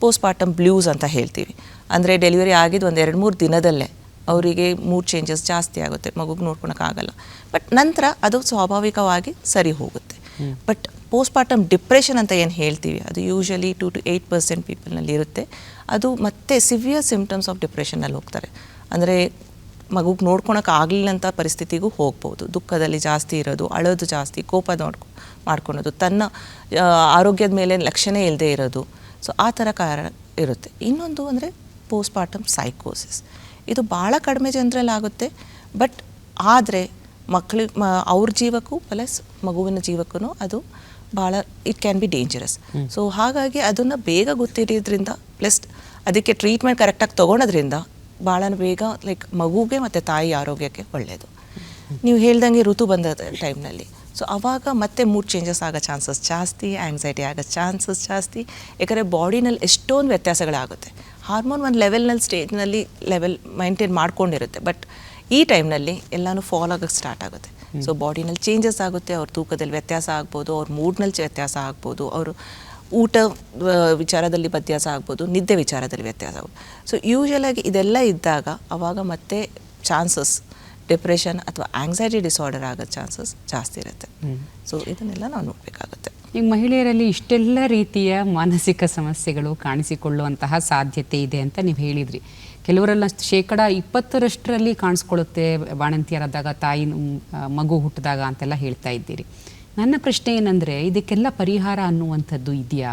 postmortem blues ಅಂತ ಹೇಳ್ತೀವಿ. ಅಂದರೆ ಡೆಲಿವರಿ ಆಗಿದ್ದು ಒಂದು ಎರಡು ಮೂರು ದಿನದಲ್ಲೇ ಅವರಿಗೆ ಮೂಡ್ ಚೇಂಜಸ್ ಜಾಸ್ತಿ ಆಗುತ್ತೆ ಮಗುಗೆ ನೋಡ್ಕೊಳಕ್ಕಾಗಲ್ಲ. ಬಟ್ ನಂತರ ಅದು ಸ್ವಾಭಾವಿಕವಾಗಿ ಸರಿ ಹೋಗುತ್ತೆ. ಬಟ್ ಪೋಸ್ಟ್ಮಾರ್ಟಮ್ ಡಿಪ್ರೆಷನ್ ಅಂತ ಏನು ಹೇಳ್ತೀವಿ ಅದು usually two to eight percent ಪೀಪಲ್ನಲ್ಲಿ ಇರುತ್ತೆ ಅದು ಮತ್ತೆ ಸಿವಿಯರ್ ಸಿಂಪ್ಟಮ್ಸ್ ಆಫ್ ಡಿಪ್ರೆಷನ್ನಲ್ಲಿ ಹೋಗ್ತಾರೆ. ಅಂದರೆ ಮಗುಗೆ ನೋಡ್ಕೊಳಕ್ಕೆ ಆಗಲಿಲ್ಲಂಥ ಅಂತ ಪರಿಸ್ಥಿತಿಗೂ ಹೋಗ್ಬೋದು. ದುಃಖದಲ್ಲಿ ಜಾಸ್ತಿ ಇರೋದು ಅಳೋದು ಜಾಸ್ತಿ ಕೋಪ ನೋಡ್ಕೊ ಮಾಡ್ಕೊಳೋದು ತನ್ನ ಆರೋಗ್ಯದ ಮೇಲೆ ಲಕ್ಷಣೇ ಇಲ್ಲದೆ ಇರೋದು. ಸೊ ಆ ಥರ ಕಾರಣ ಇರುತ್ತೆ. ಇನ್ನೊಂದು ಅಂದರೆ ಪೋಸ್ಟ್ಮಾರ್ಟಮ್ ಸೈಕೋಸಿಸ್ ಇದು ಭಾಳ ಕಡಿಮೆ ಜನರಲ್ಲಿ ಆಗುತ್ತೆ. ಬಟ್ ಆದರೆ ಮಕ್ಳಿಗೆ ಮ ಅವ್ರ ಜೀವಕ್ಕೂ ಪ್ಲಸ್ ಮಗುವಿನ ಜೀವಕ್ಕೂ ಅದು ಭಾಳ it can be dangerous so ಹಾಗಾಗಿ ಅದನ್ನು ಬೇಗ ಗೊತ್ತಿರೋದ್ರಿಂದ ಪ್ಲಸ್ ಅದಕ್ಕೆ ಟ್ರೀಟ್ಮೆಂಟ್ ಕರೆಕ್ಟಾಗಿ ತೊಗೊಳೋದ್ರಿಂದ ಭಾಳ ಬೇಗ ಲೈಕ್ ಮಗುಗೆ ಮತ್ತು ತಾಯಿ ಆರೋಗ್ಯಕ್ಕೆ ಒಳ್ಳೆಯದು ನೀವು ಹೇಳ್ದಂಗೆ ಋತು ಬಂದ ಟೈಮ್ನಲ್ಲಿ ಸೊ ಆವಾಗ ಮತ್ತೆ ಮೂಡ್ ಚೇಂಜಸ್ ಆಗೋ ಚಾನ್ಸಸ್ ಜಾಸ್ತಿ ಆ್ಯಂಗ್ಸೈಟಿ ಆಗೋ ಚಾನ್ಸಸ್ ಜಾಸ್ತಿ. ಯಾಕಂದರೆ ಬಾಡಿನಲ್ಲಿ ಎಷ್ಟೊಂದು ವ್ಯತ್ಯಾಸಗಳಾಗುತ್ತೆ. ಹಾರ್ಮೋನ್ ಒಂದು ಲೆವೆಲ್ನಲ್ಲಿ ಸ್ಟೇಜ್ನಲ್ಲಿ ಲೆವೆಲ್ ಮೈಂಟೈನ್ ಮಾಡ್ಕೊಂಡಿರುತ್ತೆ. ಬಟ್ ಈ ಟೈಮ್ನಲ್ಲಿ ಎಲ್ಲನೂ ಫಾಲ್ ಆಗೋಕ್ಕೆ ಸ್ಟಾರ್ಟ್ ಆಗುತ್ತೆ. ಸೊ ಬಾಡಿನಲ್ಲಿ ಚೇಂಜಸ್ ಆಗುತ್ತೆ, ಅವ್ರ ತೂಕದಲ್ಲಿ ವ್ಯತ್ಯಾಸ ಆಗ್ಬೋದು, ಅವ್ರ ಮೂಡ್ನಲ್ಲಿ ವ್ಯತ್ಯಾಸ ಆಗ್ಬೋದು, ಅವರು ಊಟ ವಿಚಾರದಲ್ಲಿ ವ್ಯತ್ಯಾಸ ಆಗ್ಬೋದು ನಿದ್ದೆ ವಿಚಾರದಲ್ಲಿ ವ್ಯತ್ಯಾಸ ಆಗ್ಬೋದು. ಸೊ ಯೂಶಲಾಗಿ ಇದೆಲ್ಲ ಇದ್ದಾಗ ಅವಾಗ ಮತ್ತೆ ಚಾನ್ಸಸ್ ಡಿಪ್ರೆಷನ್ ಅಥವಾ ಆಂಗ್ಸೈಟಿ ಡಿಸಾರ್ಡರ್ ಆಗೋ ಚಾನ್ಸಸ್ ಜಾಸ್ತಿ ಇರುತ್ತೆ. ಸೊ ಇದನ್ನೆಲ್ಲ ನಾವು ನೋಡಬೇಕಾಗುತ್ತೆ. ಈಗ ಮಹಿಳೆಯರಲ್ಲಿ ಇಷ್ಟೆಲ್ಲ ರೀತಿಯ ಮಾನಸಿಕ ಸಮಸ್ಯೆಗಳು ಕಾಣಿಸಿಕೊಳ್ಳುವಂತಹ ಸಾಧ್ಯತೆ ಇದೆ ಅಂತ ನೀವು ಹೇಳಿದ್ರಿ. ಕೆಲವರೆಲ್ಲ ಶೇಕಡ ಇಪ್ಪತ್ತರಷ್ಟರಲ್ಲಿ ಕಾಣಿಸ್ಕೊಳ್ಳುತ್ತೆ ಬಾಣಂತಿಯರಾದಾಗ ತಾಯಿ ಮಗು ಹುಟ್ಟಿದಾಗ ಅಂತೆಲ್ಲ ಹೇಳ್ತಾ ಇದ್ದೀರಿ. ನನ್ನ ಪ್ರಶ್ನೆ ಏನಂದರೆ ಇದಕ್ಕೆಲ್ಲ ಪರಿಹಾರ ಅನ್ನುವಂಥದ್ದು ಇದೆಯಾ?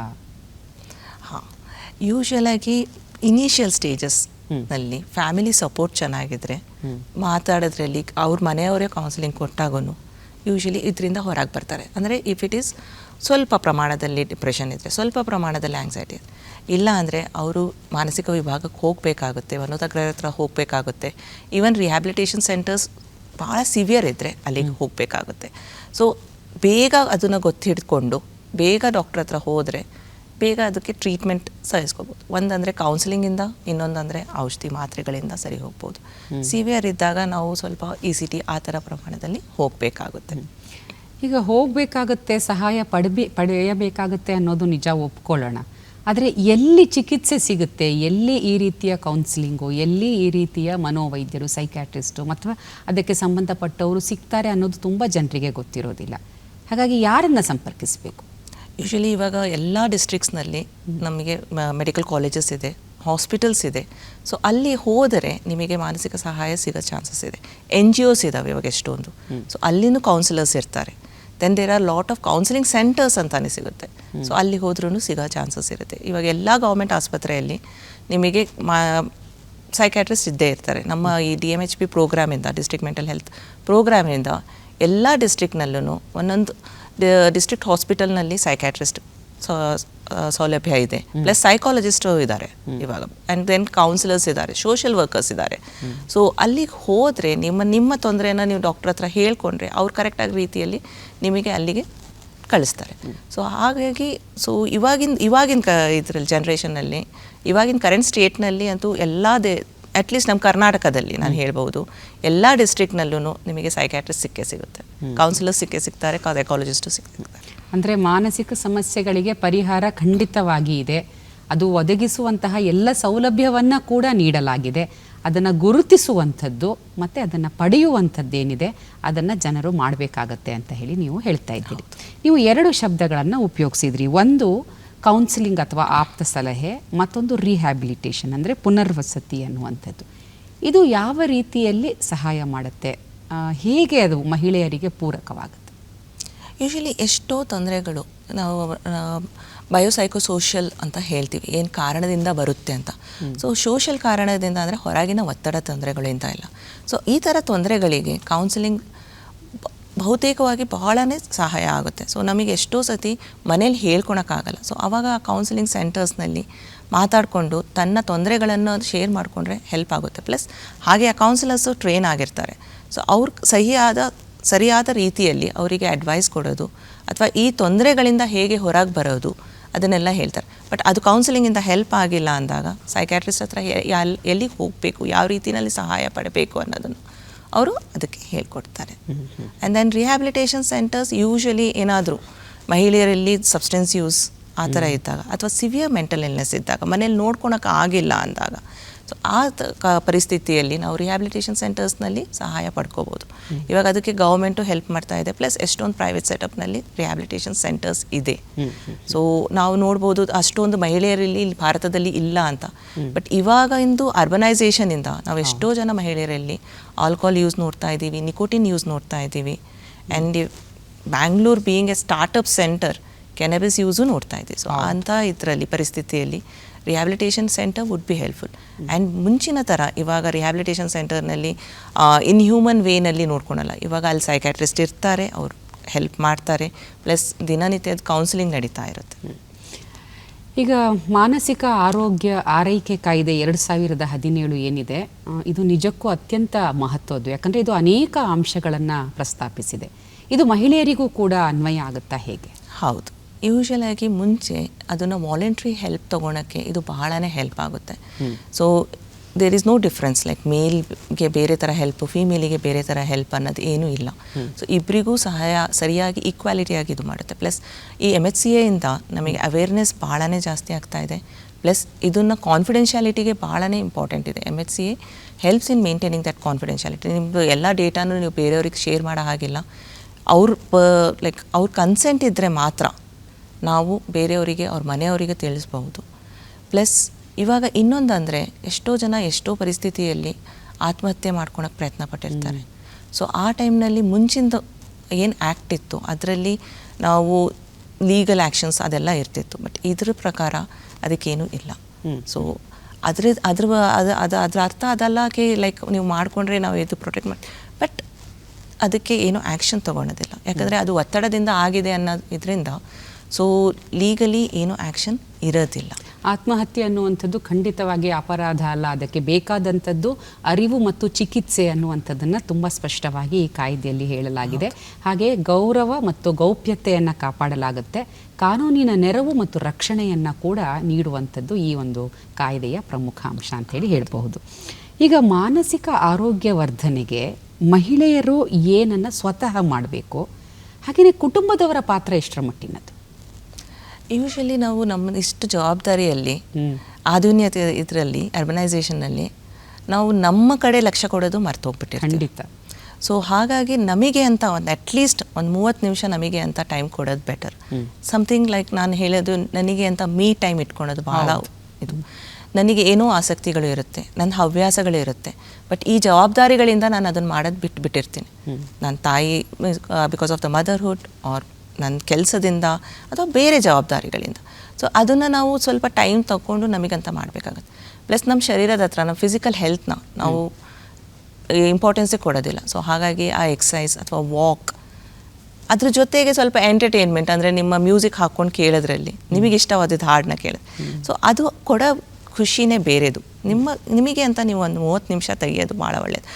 ಹಾಂ ಯೂಶ್ವಲಾಗಿ ಇನಿಷಿಯಲ್ ಸ್ಟೇಜಸ್ನಲ್ಲಿ ಫ್ಯಾಮಿಲಿ ಸಪೋರ್ಟ್ ಚೆನ್ನಾಗಿದ್ರೆ ಮಾತಾಡೋದ್ರಲ್ಲಿ ಅವ್ರ ಮನೆಯವರೇ ಕೌನ್ಸಿಲಿಂಗ್ ಕೊಟ್ಟಾಗೂ ಯೂಶಲಿ ಇದರಿಂದ ಹೊರಗೆ ಬರ್ತಾರೆ. ಅಂದರೆ ಇಫ್ ಇಟ್ ಈಸ್ ಸ್ವಲ್ಪ ಪ್ರಮಾಣದಲ್ಲಿ ಡಿಪ್ರೆಷನ್ ಇದ್ದರೆ ಸ್ವಲ್ಪ ಪ್ರಮಾಣದಲ್ಲಿ ಆಂಗ್ಸೈಟಿ ಇದೆ ಇಲ್ಲ ಅಂದರೆ ಅವರು ಮಾನಸಿಕ ವಿಭಾಗಕ್ಕೆ ಹೋಗಬೇಕಾಗುತ್ತೆ ಮನೋತಜ್ಞರ ಹತ್ರ ಹೋಗಬೇಕಾಗುತ್ತೆ. ಈವನ್ ರಿಹ್ಯಾಬಿಲಿಟೇಷನ್ ಸೆಂಟರ್ಸ್ ಭಾಳ ಸಿವಿಯರ್ ಇದ್ದರೆ ಅಲ್ಲಿಗೆ ಹೋಗಬೇಕಾಗುತ್ತೆ. ಸೊ ಬೇಗ ಅದನ್ನು ಗೊತ್ತಿಡ್ಕೊಂಡು ಬೇಗ ಡಾಕ್ಟ್ರ್ ಹತ್ರ ಹೋದರೆ ಬೇಗ ಅದಕ್ಕೆ ಟ್ರೀಟ್ಮೆಂಟ್ ಸಹಿಸ್ಕೋಬೋದು ಒಂದಂದರೆ ಕೌನ್ಸಿಲಿಂಗಿಂದ ಇನ್ನೊಂದಂದರೆ ಔಷಧಿ ಮಾತ್ರೆಗಳಿಂದ ಸರಿ ಹೋಗ್ಬೋದು. ಸಿವಿಯರ್ ಇದ್ದಾಗ ನಾವು ಸ್ವಲ್ಪ ಇ ಸಿ ಟಿ ಆ ಥರ ಪ್ರಮಾಣದಲ್ಲಿ ಹೋಗಬೇಕಾಗುತ್ತೆ. ಈಗ ಹೋಗಬೇಕಾಗುತ್ತೆ ಸಹಾಯ ಪಡಬಿ ಪಡೆಯಬೇಕಾಗುತ್ತೆ ಅನ್ನೋದು ನಿಜ ಒಪ್ಕೊಳ್ಳೋಣ. ಆದರೆ ಎಲ್ಲಿ ಚಿಕಿತ್ಸೆ ಸಿಗುತ್ತೆ? ಎಲ್ಲಿ ಈ ರೀತಿಯ ಕೌನ್ಸಿಲಿಂಗು ಎಲ್ಲಿ ಈ ರೀತಿಯ ಮನೋವೈದ್ಯರು ಸೈಕ್ಯಾಟ್ರಿಸ್ಟು ಅಥವಾ ಅದಕ್ಕೆ ಸಂಬಂಧಪಟ್ಟವರು ಸಿಗ್ತಾರೆ ಅನ್ನೋದು ತುಂಬ ಜನರಿಗೆ ಗೊತ್ತಿರೋದಿಲ್ಲ. ಹಾಗಾಗಿ ಯಾರನ್ನು ಸಂಪರ್ಕಿಸಬೇಕು? ಯೂಶಲಿ ಇವಾಗ ಎಲ್ಲ ಡಿಸ್ಟ್ರಿಕ್ಸ್ನಲ್ಲಿ ನಮಗೆ ಮೆಡಿಕಲ್ ಕಾಲೇಜಸ್ ಇದೆ ಹಾಸ್ಪಿಟಲ್ಸ್ ಇದೆ. ಸೊ ಅಲ್ಲಿ ಹೋದರೆ ನಿಮಗೆ ಮಾನಸಿಕ ಸಹಾಯ ಸಿಗೋ ಚಾನ್ಸಸ್ ಇದೆ. ಎನ್ ಜಿ ಒಸ್ ಇದ್ದಾವೆ ಇವಾಗ ಎಷ್ಟೊಂದು. ಸೊ ಅಲ್ಲಿನೂ ಕೌನ್ಸಿಲರ್ಸ್ ಇರ್ತಾರೆ. Then there are lot of counselling centres ಅಂತಲೇ ಸಿಗುತ್ತೆ. ಸೊ ಅಲ್ಲಿ ಹೋದ್ರೂ ಸಿಗೋ ಚಾನ್ಸಸ್ ಇರುತ್ತೆ. ಇವಾಗ ಎಲ್ಲ ಗೌರ್ಮೆಂಟ್ ಆಸ್ಪತ್ರೆಯಲ್ಲಿ ನಿಮಗೆ ಮಾ ಸೈಕ್ಯಾಟ್ರಿಸ್ಟ್ ಇದ್ದೇ ಇರ್ತಾರೆ. ನಮ್ಮ ಈ ಡಿ ಎಂ ಎಚ್ ಪಿ ಪ್ರೋಗ್ರಾಮಿಂದ ಡಿಸ್ಟ್ರಿಕ್ಟ್ ಮೆಂಟಲ್ ಹೆಲ್ತ್ ಪ್ರೋಗ್ರಾಮಿಂದ ಎಲ್ಲ ಡಿಸ್ಟ್ರಿಕ್ನಲ್ಲೂ ಒಂದೊಂದು ಡಿಸ್ಟ್ರಿಕ್ಟ್ ಹಾಸ್ಪಿಟಲ್ನಲ್ಲಿ ಸೈಕ್ಯಾಟ್ರಿಸ್ಟ್ ಸೌಲಭ್ಯ ಇದೆ. ಪ್ಲಸ್ ಸೈಕಾಲಜಿಸ್ಟು ಇದ್ದಾರೆ ಇವಾಗ. ಆ್ಯಂಡ್ ದೆನ್ ಕೌನ್ಸಿಲರ್ಸ್ ಇದ್ದಾರೆ ಸೋಷಿಯಲ್ ವರ್ಕರ್ಸ್ ಇದ್ದಾರೆ ಸೊ ಅಲ್ಲಿಗೆ ಹೋದರೆ ನಿಮ್ಮ ನಿಮ್ಮ ತೊಂದರೆಯನ್ನು ನೀವು ಡಾಕ್ಟರ್ ಹತ್ರ ಹೇಳ್ಕೊಂಡ್ರೆ ಅವ್ರು ಕರೆಕ್ಟಾಗಿ ರೀತಿಯಲ್ಲಿ ನಿಮಗೆ ಅಲ್ಲಿಗೆ ಕಳಿಸ್ತಾರೆ. ಸೊ ಹಾಗಾಗಿ ಸೊ ಇವಾಗಿನ ಇವಾಗಿನ ಕ ಇದರಲ್ಲಿ ಜನ್ರೇಷನಲ್ಲಿ ಇವಾಗಿನ ಕರೆಂಟ್ ಸ್ಟೇಟ್ನಲ್ಲಿ ಅಂತೂ ಎಲ್ಲ ದೇ ಅಟ್ಲೀಸ್ಟ್ ನಮ್ಮ ಕರ್ನಾಟಕದಲ್ಲಿ ನಾನು ಹೇಳ್ಬೋದು ಎಲ್ಲ ಡಿಸ್ಟ್ರಿಕ್ಟ್ನಲ್ಲೂ ನಿಮಗೆ ಸೈಕ್ಯಾಟ್ರಿಸ್ಟ್ ಸಿಕ್ಕೇ ಸಿಗುತ್ತೆ. ಕೌನ್ಸಿಲರ್ ಸಿಕ್ಕೇ ಸಿಗ್ತಾರೆ ಸೈಕಾಲಜಿಸ್ಟು ಸಿಕ್ಕೇ ಸಿಗ್ತಾರೆ. ಅಂದರೆ ಮಾನಸಿಕ ಸಮಸ್ಯೆಗಳಿಗೆ ಪರಿಹಾರ ಖಂಡಿತವಾಗಿ ಇದೆ. ಅದು ಒದಗಿಸುವಂತಹ ಎಲ್ಲ ಸೌಲಭ್ಯವನ್ನು ಕೂಡ ನೀಡಲಾಗಿದೆ. ಅದನ್ನು ಗುರುತಿಸುವಂಥದ್ದು ಮತ್ತು ಅದನ್ನು ಪಡೆಯುವಂಥದ್ದೇನಿದೆ ಅದನ್ನು ಜನರು ಮಾಡಬೇಕಾಗತ್ತೆ ಅಂತ ಹೇಳಿ ನೀವು ಹೇಳ್ತಾ ಇದ್ದೀರಿ. ನೀವು ಎರಡು ಶಬ್ದಗಳನ್ನು ಉಪಯೋಗಿಸಿದ್ರಿ. ಒಂದು ಕೌನ್ಸಿಲಿಂಗ್ ಅಥವಾ ಆಪ್ತ ಸಲಹೆ ಮತ್ತೊಂದು ರಿಹ್ಯಾಬಿಲಿಟೇಷನ್ ಅಂದರೆ ಪುನರ್ವಸತಿ ಅನ್ನುವಂಥದ್ದು. ಇದು ಯಾವ ರೀತಿಯಲ್ಲಿ ಸಹಾಯ ಮಾಡುತ್ತೆ? ಹೇಗೆ ಅದು ಮಹಿಳೆಯರಿಗೆ ಪೂರಕವಾಗುತ್ತೆ? ಯೂಶಲಿ ಎಷ್ಟೋ ತೊಂದರೆಗಳು ನಾವು ಬಯೋಸೈಕೋ ಸೋಷಿಯಲ್ ಅಂತ ಹೇಳ್ತೀವಿ. ಏನು ಕಾರಣದಿಂದ ಬರುತ್ತೆ ಅಂತ. ಸೊ ಸೋಷಿಯಲ್ ಕಾರಣದಿಂದ ಅಂದರೆ ಹೊರಗಿನ ಒತ್ತಡ ತೊಂದರೆಗಳಿಂದ ಇಲ್ಲ. ಸೊ ಈ ಥರ ತೊಂದರೆಗಳಿಗೆ ಕೌನ್ಸಿಲಿಂಗ್ ಬಹುತೇಕವಾಗಿ ಬಹಳನೇ ಸಹಾಯ ಆಗುತ್ತೆ. ಸೊ ನಮಗೆ ಎಷ್ಟೋ ಸತಿ ಮನೇಲಿ ಹೇಳ್ಕೊಳಕ್ಕಾಗಲ್ಲ ಸೊ ಆವಾಗ ಕೌನ್ಸಿಲಿಂಗ್ ಸೆಂಟರ್ಸ್ನಲ್ಲಿ ಮಾತಾಡಿಕೊಂಡು ತನ್ನ ತೊಂದರೆಗಳನ್ನು ಶೇರ್ ಮಾಡಿಕೊಂಡ್ರೆ ಹೆಲ್ಪ್ ಆಗುತ್ತೆ. ಪ್ಲಸ್ ಹಾಗೆ ಆ ಕೌನ್ಸಿಲರ್ಸು ಟ್ರೈನ್ ಆಗಿರ್ತಾರೆ. ಸೊ ಅವ್ರ ಸಹಿಯಾದ, ಸರಿಯಾದ ರೀತಿಯಲ್ಲಿ ಅವರಿಗೆ ಅಡ್ವೈಸ್ ಕೊಡೋದು, ಅಥವಾ ಈ ತೊಂದರೆಗಳಿಂದ ಹೇಗೆ ಹೊರಗೆ ಬರೋದು, ಅದನ್ನೆಲ್ಲ ಹೇಳ್ತಾರೆ. ಬಟ್ ಅದು ಕೌನ್ಸಿಲಿಂಗಿಂದ ಹೆಲ್ಪ್ ಆಗಿಲ್ಲ ಅಂದಾಗ ಸೈಕ್ಯಾಟ್ರಿಸ್ಟ್ ಹತ್ರ ಎ- ಎಲ್- ಎಲ್ಲಿಗೆ ಹೋಗಬೇಕು, ಯಾವ ರೀತಿಯಲ್ಲಿ ಸಹಾಯ ಪಡಬೇಕು ಅನ್ನೋದನ್ನು ಅವರು ಅದಕ್ಕೆ ಹೇಳ್ಕೊಡ್ತಾರೆ. And then rehabilitation centers usually ಏನಾದರೂ ಮಹಿಳೆಯರಲ್ಲಿ ಸಬ್ಸ್ಟೆನ್ಸ್ ಯೂಸ್ ಆ ಥರ ಇದ್ದಾಗ ಅಥವಾ ಸಿವಿಯರ್ ಮೆಂಟಲ್ ಇಲ್ನೆಸ್ ಇದ್ದಾಗ ಮನೇಲಿ ನೋಡ್ಕೊಳಕ್ಕೆ ಆಗಿಲ್ಲ ಅಂದಾಗ ಸೊ ಆ ಕ- ಪರಿಸ್ಥಿತಿಯಲ್ಲಿ ನಾವು ರಿಹ್ಯಾಬಿಲಿಟೇಷನ್ ಸೆಂಟರ್ಸ್ನಲ್ಲಿ ಸಹಾಯ ಪಡ್ಕೋಬೋದು. ಇವಾಗ ಅದಕ್ಕೆ ಗೌರ್ಮೆಂಟು ಹೆಲ್ಪ್ ಮಾಡ್ತಾ ಇದೆ ಪ್ಲಸ್ ಎಷ್ಟೊಂದು ಪ್ರೈವೇಟ್ ಸೆಟಪ್ನಲ್ಲಿ ರಿಹ್ಯಾಬಿಲಿಟೇಷನ್ ಸೆಂಟರ್ಸ್ ಇದೆ. ಸೊ ನಾವು ನೋಡ್ಬೋದು ಅಷ್ಟೊಂದು ಮಹಿಳೆಯರಲ್ಲಿ ಇಲ್ಲಿ ಭಾರತದಲ್ಲಿ ಇಲ್ಲ ಅಂತ. ಬಟ್ ಇವಾಗ ಇಂದು ಅರ್ಬನೈಸೇಷನಿಂದ ನಾವು ಎಷ್ಟೋ ಜನ ಮಹಿಳೆಯರಲ್ಲಿ ಆಲ್ಕೋಹಾಲ್ ಯೂಸ್ ನೋಡ್ತಾ ಇದ್ದೀವಿ ನಿಕೋಟಿನ್ ಯೂಸ್ ನೋಡ್ತಾ ಇದ್ದೀವಿ. And Bangalore being a startup center cannabis use ನೋಡ್ತಾ ಇದ್ದೀವಿ ಸೊ ಅಂಥ ಇದರಲ್ಲಿ ಪರಿಸ್ಥಿತಿಯಲ್ಲಿ rehabilitation center would be helpful and ಮುಂಚಿನ ಥರ ಇವಾಗ ರಿಹ್ಯಾಬಿಲಿಟೇಷನ್ ಸೆಂಟರ್ನಲ್ಲಿ ಇನ್ಹ್ಯೂಮನ್ ವೇನಲ್ಲಿ ನೋಡ್ಕೊಳಲ್ಲ. ಇವಾಗ ಅಲ್ಲಿ ಸೈಕ್ಯಾಟ್ರಿಸ್ಟ್ ಇರ್ತಾರೆ ಅವರು ಹೆಲ್ಪ್ ಮಾಡ್ತಾರೆ. ಪ್ಲಸ್ ದಿನನಿತ್ಯದ ಕೌನ್ಸಿಲಿಂಗ್ ನಡೀತಾ ಇರುತ್ತೆ. ಈಗ ಮಾನಸಿಕ ಆರೋಗ್ಯ ಆರೈಕೆ ಕಾಯ್ದೆ ಎರಡು ಸಾವಿರದ ಹದಿನೇಳು ಏನಿದೆ ಇದು ನಿಜಕ್ಕೂ ಅತ್ಯಂತ ಮಹತ್ವದ್ದು. ಯಾಕಂದರೆ ಇದು ಅನೇಕ ಅಂಶಗಳನ್ನು ಪ್ರಸ್ತಾಪಿಸಿದೆ. ಇದು ಮಹಿಳೆಯರಿಗೂ ಕೂಡ ಅನ್ವಯ ಆಗುತ್ತಾ ಹೇಗೆ? ಹೌದು. ಯೂಶಲ್ ಆಗಿ ಮುಂಚೆ ಅದನ್ನು ವಾಲಂಟ್ರಿ ಹೆಲ್ಪ್ ತೊಗೊಳಕ್ಕೆ ಇದು ಬಹಳನೇ ಹೆಲ್ಪ್ ಆಗುತ್ತೆ. So there is no difference like ಮೇಲ್ಗೆ ಬೇರೆ ಥರ ಹೆಲ್ಪ್ ಫೀಮೇಲಿಗೆ ಬೇರೆ ಥರ ಹೆಲ್ಪ್ ಅನ್ನೋದು ಏನೂ ಇಲ್ಲ. ಸೊ ಇಬ್ಬರಿಗೂ ಸಹಾಯ ಸರಿಯಾಗಿ ಈಕ್ವಾಲಿಟಿಯಾಗಿ ಇದು ಮಾಡುತ್ತೆ. ಪ್ಲಸ್ ಈ ಎಂ ಎಚ್ ಸಿ ಎಯಿಂದ ನಮಗೆ ಅವೇರ್ನೆಸ್ ಭಾಳನೇ ಜಾಸ್ತಿ ಆಗ್ತಾ ಇದೆ. ಪ್ಲಸ್ ಇದನ್ನು ಕಾನ್ಫಿಡೆನ್ಷಿಯಾಲಿಟಿಗೆ ಭಾಳನೇ ಇಂಪಾರ್ಟೆಂಟ್ ಇದೆ. M H C A helps in maintaining that confidentiality ನಿಮ್ಮದು ಎಲ್ಲ ಡೇಟಾನು ನೀವು ಬೇರೆಯವ್ರಿಗೆ ಶೇರ್ ಮಾಡೋ ಹಾಗಿಲ್ಲ. ಅವ್ರ ಪ ಲೈಕ್ ಅವ್ರ ಕನ್ಸೆಂಟ್ ಇದ್ದರೆ ಮಾತ್ರ ನಾವು ಬೇರೆಯವರಿಗೆ ಅವ್ರ ಮನೆಯವರಿಗೆ ತಿಳಿಸ್ಬಹುದು. ಪ್ಲಸ್ ಇವಾಗ ಇನ್ನೊಂದಂದರೆ ಎಷ್ಟೋ ಜನ ಎಷ್ಟೋ ಪರಿಸ್ಥಿತಿಯಲ್ಲಿ ಆತ್ಮಹತ್ಯೆ ಮಾಡ್ಕೊಳಕ್ಕೆ ಪ್ರಯತ್ನ ಪಟ್ಟಿರ್ತಾರೆ. ಸೊ ಆ ಟೈಮ್ನಲ್ಲಿ ಮುಂಚಿಂದ ಏನು ಆ್ಯಕ್ಟ್ ಇತ್ತು ಅದರಲ್ಲಿ ನಾವು ಲೀಗಲ್ ಆ್ಯಕ್ಷನ್ಸ್ ಅದೆಲ್ಲ ಇರ್ತಿತ್ತು. ಬಟ್ ಇದ್ರ ಪ್ರಕಾರ ಅದಕ್ಕೇನು ಇಲ್ಲ. ಸೊ ಅದ್ರ ಅದ್ರ ಅದು ಅದು ಅದ್ರ ಅರ್ಥ ಅದಲ್ಲಕ್ಕೆ ಲೈಕ್ ನೀವು ಮಾಡಿಕೊಂಡ್ರೆ ನಾವು ಇದು ಪ್ರೊಟೆಕ್ಟ್ ಮಾಡಿ ಬಟ್ ಅದಕ್ಕೆ ಏನು ಆ್ಯಕ್ಷನ್ ತೊಗೊಳೋದಿಲ್ಲ. ಯಾಕಂದರೆ ಅದು ಒತ್ತಡದಿಂದ ಆಗಿದೆ ಅನ್ನೋ ಇದರಿಂದ ಸೊ ಲೀಗಲಿ ಏನು ಆ್ಯಕ್ಷನ್ ಇರೋದಿಲ್ಲ. ಆತ್ಮಹತ್ಯೆ ಅನ್ನುವಂಥದ್ದು ಖಂಡಿತವಾಗಿ ಅಪರಾಧ ಅಲ್ಲ. ಅದಕ್ಕೆ ಬೇಕಾದಂಥದ್ದು ಅರಿವು ಮತ್ತು ಚಿಕಿತ್ಸೆ ಅನ್ನುವಂಥದ್ದನ್ನು ತುಂಬ ಸ್ಪಷ್ಟವಾಗಿ ಈ ಕಾಯ್ದೆಯಲ್ಲಿ ಹೇಳಲಾಗಿದೆ. ಹಾಗೆ ಗೌರವ ಮತ್ತು ಗೌಪ್ಯತೆಯನ್ನು ಕಾಪಾಡಲಾಗುತ್ತೆ. ಕಾನೂನಿನ ನೆರವು ಮತ್ತು ರಕ್ಷಣೆಯನ್ನು ಕೂಡ ನೀಡುವಂಥದ್ದು ಈ ಒಂದು ಕಾಯ್ದೆಯ ಪ್ರಮುಖ ಅಂಶ ಅಂತೇಳಿ ಹೇಳಬಹುದು. ಈಗ ಮಾನಸಿಕ ಆರೋಗ್ಯ ವರ್ಧನೆಗೆ ಮಹಿಳೆಯರು ಏನನ್ನು ಸ್ವತಃ ಮಾಡಬೇಕು? ಹಾಗೆಯೇ ಕುಟುಂಬದವರ ಪಾತ್ರ ಎಷ್ಟರ ಮಟ್ಟಿನದು ಯೂಶಲಿ ನಾವು ನಮ್ಮ ಇಷ್ಟು ಜವಾಬ್ದಾರಿಯಲ್ಲಿ ಆಧುನಿಕತೆ ಆಧುನ್ಯತೆ ಇದರಲ್ಲಿ ಅರ್ಬನೈಸೇಷನ್ನಲ್ಲಿ ನಾವು ನಮ್ಮ ಕಡೆ ಲಕ್ಷ್ಯ ಕೊಡೋದು ಮರ್ತೋಗ್ಬಿಟ್ಟಿರ್ತೀವಿ ಖಂಡಿತ. ಸೊ ಹಾಗಾಗಿ ನಮಗೆ ಅಂತ ಒಂದು ಅಟ್ಲೀಸ್ಟ್ ಒಂದು ಮೂವತ್ತು ನಿಮಿಷ ನಮಗೆ ಅಂತ ಟೈಮ್ ಕೊಡೋದು ಬೆಟರ್ ಸಮಥಿಂಗ್ ಲೈಕ್ ನಾನು ಹೇಳೋದು ನನಗೆ ಅಂತ ಮೀ ಟೈಮ್ ಇಟ್ಕೊಳೋದು ಭಾಳ ಇದು. ನನಗೆ ಏನೋ ಆಸಕ್ತಿಗಳು ಇರುತ್ತೆ ನನ್ನ ಹವ್ಯಾಸಗಳು ಇರುತ್ತೆ ಬಟ್ ಈ ಜವಾಬ್ದಾರಿಗಳಿಂದ ನಾನು ಅದನ್ನು ಮಾಡೋದು ಬಿಟ್ಟು ಬಿಟ್ಟಿರ್ತೀನಿ. ನನ್ನ ತಾಯಿ because of the motherhood or ನನ್ನ ಕೆಲಸದಿಂದ ಅಥವಾ ಬೇರೆ ಜವಾಬ್ದಾರಿಗಳಿಂದ. ಸೊ ಅದನ್ನು ನಾವು ಸ್ವಲ್ಪ ಟೈಮ್ ತಗೊಂಡು ನಮಗಂತ ಮಾಡಬೇಕಾಗುತ್ತೆ. ಪ್ಲಸ್ ನಮ್ಮ ಶರೀರದ ಹತ್ರ ನಮ್ಮ ಫಿಸಿಕಲ್ ಹೆಲ್ತ್ನ ನಾವು ಇಂಪಾರ್ಟೆನ್ಸೇ ಕೊಡೋದಿಲ್ಲ. ಸೊ ಹಾಗಾಗಿ ಆ ಎಕ್ಸಸೈಸ್ ಅಥವಾ ವಾಕ್ ಅದ್ರ ಜೊತೆಗೆ ಸ್ವಲ್ಪ ಎಂಟರ್ಟೈನ್ಮೆಂಟ್ ಅಂದರೆ ನಿಮ್ಮ ಮ್ಯೂಸಿಕ್ ಹಾಕ್ಕೊಂಡು ಕೇಳೋದ್ರಲ್ಲಿ ನಿಮಗೆ ಇಷ್ಟವಾದದ್ದು ಹಾಡನ್ನ ಕೇಳೋದು. ಸೊ ಅದು ಕೊಡೋ ಖುಷಿನೇ ಬೇರೆದು. ನಿಮ್ಮ, ನಿಮಗೆ ಅಂತ ನೀವು ಒಂದು ಮೂವತ್ತು ನಿಮಿಷ ತೆಗಿಯೋದು ಭಾಳ ಒಳ್ಳೆಯದು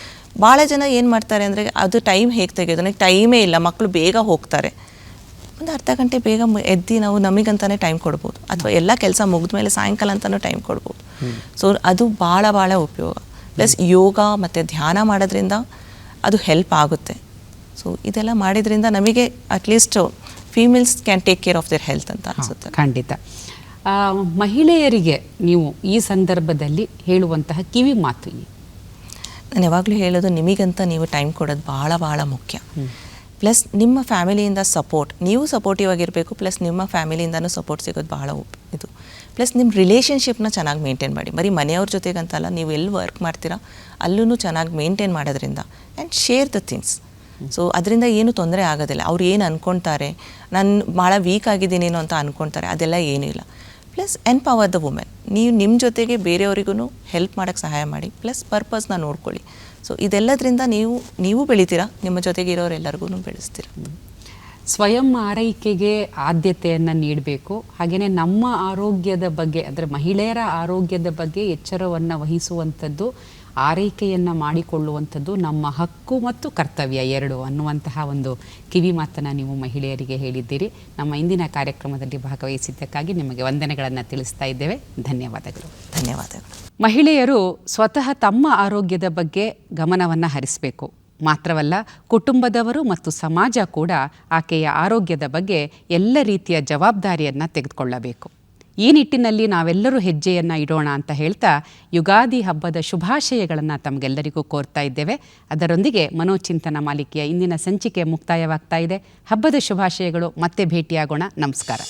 ಭಾಳ ಜನ ಏನು ಮಾಡ್ತಾರೆ ಅಂದರೆ ಅದು ಟೈಮ್ ಹೇಗೆ ತೆಗೆಯೋದು? ನನಗೆ ಟೈಮೇ ಇಲ್ಲ ಮಕ್ಕಳು ಬೇಗ ಹೋಗ್ತಾರೆ. ಒಂದು ಅರ್ಧ ಗಂಟೆ ಬೇಗ ಎದ್ದು ನಾವು ನಮಗಂತಾನೆ ಟೈಮ್ ಕೊಡ್ಬೋದು. ಅಥವಾ ಎಲ್ಲ ಕೆಲಸ ಮುಗಿದ ಮೇಲೆ ಸಾಯಂಕಾಲ ಅಂತಲೂ ಟೈಮ್ ಕೊಡ್ಬೋದು. ಸೊ ಅದು ಭಾಳ ಭಾಳ ಉಪಯೋಗ. ಪ್ಲಸ್ ಯೋಗ ಮತ್ತು ಧ್ಯಾನ ಮಾಡೋದ್ರಿಂದ ಅದು ಹೆಲ್ಪ್ ಆಗುತ್ತೆ. ಸೊ ಇದೆಲ್ಲ ಮಾಡಿದ್ರಿಂದ ನಮಗೆ at least females can take care of their health ಅಂತ ಅನಿಸುತ್ತೆ. ಖಂಡಿತ. ಮಹಿಳೆಯರಿಗೆ ನೀವು ಈ ಸಂದರ್ಭದಲ್ಲಿ ಹೇಳುವಂತಹ ಕಿವಿ ಮಾತು? ನಾನು ಯಾವಾಗಲೂ ಹೇಳೋದು ನಿಮಗಂತ ನೀವು ಟೈಮ್ ಕೊಡೋದು ಭಾಳ ಭಾಳ ಮುಖ್ಯ. ಪ್ಲಸ್ ನಿಮ್ಮ ಫ್ಯಾಮಿಲಿಯಿಂದ ಸಪೋರ್ಟ್, ನೀವು ಸಪೋರ್ಟಿವ್ ಆಗಿರಬೇಕು, ಪ್ಲಸ್ ನಿಮ್ಮ ಫ್ಯಾಮಿಲಿಯಿಂದನೂ ಸಪೋರ್ಟ್ ಸಿಗೋದು ಉಪ್- ಇದು. ಪ್ಲಸ್ ನಿಮ್ಮ ರಿಲೇಷನ್ಶಿಪ್ನ ಚೆನ್ನಾಗಿ ಮೇಂಟೈನ್ ಮಾಡಿ. ಬರೀ ಮನೆಯವ್ರ ಜೊತೆಗಂತಲ್ಲ, ನೀವು ಎಲ್ಲಿ ವರ್ಕ್ ಮಾಡ್ತೀರಾ ಅಲ್ಲೂ ಚೆನ್ನಾಗಿ ಮೇಂಟೈನ್ ಮಾಡೋದ್ರಿಂದ and share the things so ಅದರಿಂದ ಏನು ತೊಂದರೆ ಆಗೋದಿಲ್ಲ. ಅವ್ರು ಏನು ಅಂದ್ಕೊಳ್ತಾರೆ ನಾನು ಭಾಳ ವೀಕ್ ಆಗಿದ್ದೀನೇನೋ ಅಂತ ಅಂದ್ಕೊಳ್ತಾರೆ ಅದೆಲ್ಲ ಏನೂ ಇಲ್ಲ. ಪ್ಲಸ್ ಎನ್ಪವರ್ ದ ವುಮೆನ್ ನೀವು ನಿಮ್ಮ ಜೊತೆಗೆ ಬೇರೆಯವರಿಗೂ ಹೆಲ್ಪ್ ಮಾಡೋಕ್ಕೆ ಸಹಾಯ ಮಾಡಿ. ಪ್ಲಸ್ ಪರ್ಪಸ್ನ ನೋಡ್ಕೊಳ್ಳಿ. ಸೊ ಇದೆಲ್ಲದರಿಂದ ನೀವು ನೀವು ಬೆಳಿತೀರಾ? ನಿಮ್ಮ ಜೊತೆಗೆ ಇರೋರೆಲ್ಲರಿಗೂ ಬೆಳೆಸ್ತೀರಾ? ಸ್ವಯಂ ಆರೈಕೆಗೆ ಆದ್ಯತೆಯನ್ನು ನೀಡಬೇಕು. ಹಾಗೆಯೇ ನಮ್ಮ ಆರೋಗ್ಯದ ಬಗ್ಗೆ, ಅಂದರೆ ಮಹಿಳೆಯರ ಆರೋಗ್ಯದ ಬಗ್ಗೆ ಎಚ್ಚರವನ್ನು ವಹಿಸುವಂಥದ್ದು ಆರೈಕೆಯನ್ನು ಮಾಡಿಕೊಳ್ಳುವಂಥದ್ದು ನಮ್ಮ ಹಕ್ಕು ಮತ್ತು ಕರ್ತವ್ಯ ಎರಡು ಅನ್ನುವಂತಹ ಒಂದು ಕಿವಿ ಮಾತನ್ನು ನೀವು ಮಹಿಳೆಯರಿಗೆ ಹೇಳಿದ್ದೀರಿ. ನಮ್ಮ ಇಂದಿನ ಕಾರ್ಯಕ್ರಮದಲ್ಲಿ ಭಾಗವಹಿಸಿದ್ದಕ್ಕಾಗಿ ನಿಮಗೆ ವಂದನೆಗಳನ್ನು ತಿಳಿಸ್ತಾ ಇದ್ದೇವೆ. ಧನ್ಯವಾದಗಳು. ಧನ್ಯವಾದಗಳು. ಮಹಿಳೆಯರು ಸ್ವತಃ ತಮ್ಮ ಆರೋಗ್ಯದ ಬಗ್ಗೆ ಗಮನವನ್ನು ಹರಿಸಬೇಕು. ಮಾತ್ರವಲ್ಲ ಕುಟುಂಬದವರು ಮತ್ತು ಸಮಾಜ ಕೂಡ ಆಕೆಯ ಆರೋಗ್ಯದ ಬಗ್ಗೆ ಎಲ್ಲ ರೀತಿಯ ಜವಾಬ್ದಾರಿಯನ್ನು ತೆಗೆದುಕೊಳ್ಳಬೇಕು. ಈ ನಿಟ್ಟಿನಲ್ಲಿ ನಾವೆಲ್ಲರೂ ಹೆಜ್ಜೆಯನ್ನು ಇಡೋಣ ಅಂತ ಹೇಳ್ತಾ ಯುಗಾದಿ ಹಬ್ಬದ ಶುಭಾಶಯಗಳನ್ನು ತಮಗೆಲ್ಲರಿಗೂ ಕೋರ್ತಾ ಇದ್ದೇವೆ. ಅದರೊಂದಿಗೆ ಮನೋಚಿಂತನ ಮಾಲಿಕೆಯ ಇಂದಿನ ಸಂಚಿಕೆ ಮುಕ್ತಾಯವಾಗ್ತಾ ಇದೆ. ಹಬ್ಬದ ಶುಭಾಶಯಗಳು ಮತ್ತೆ ಭೇಟಿಯಾಗೋಣ. ನಮಸ್ಕಾರ.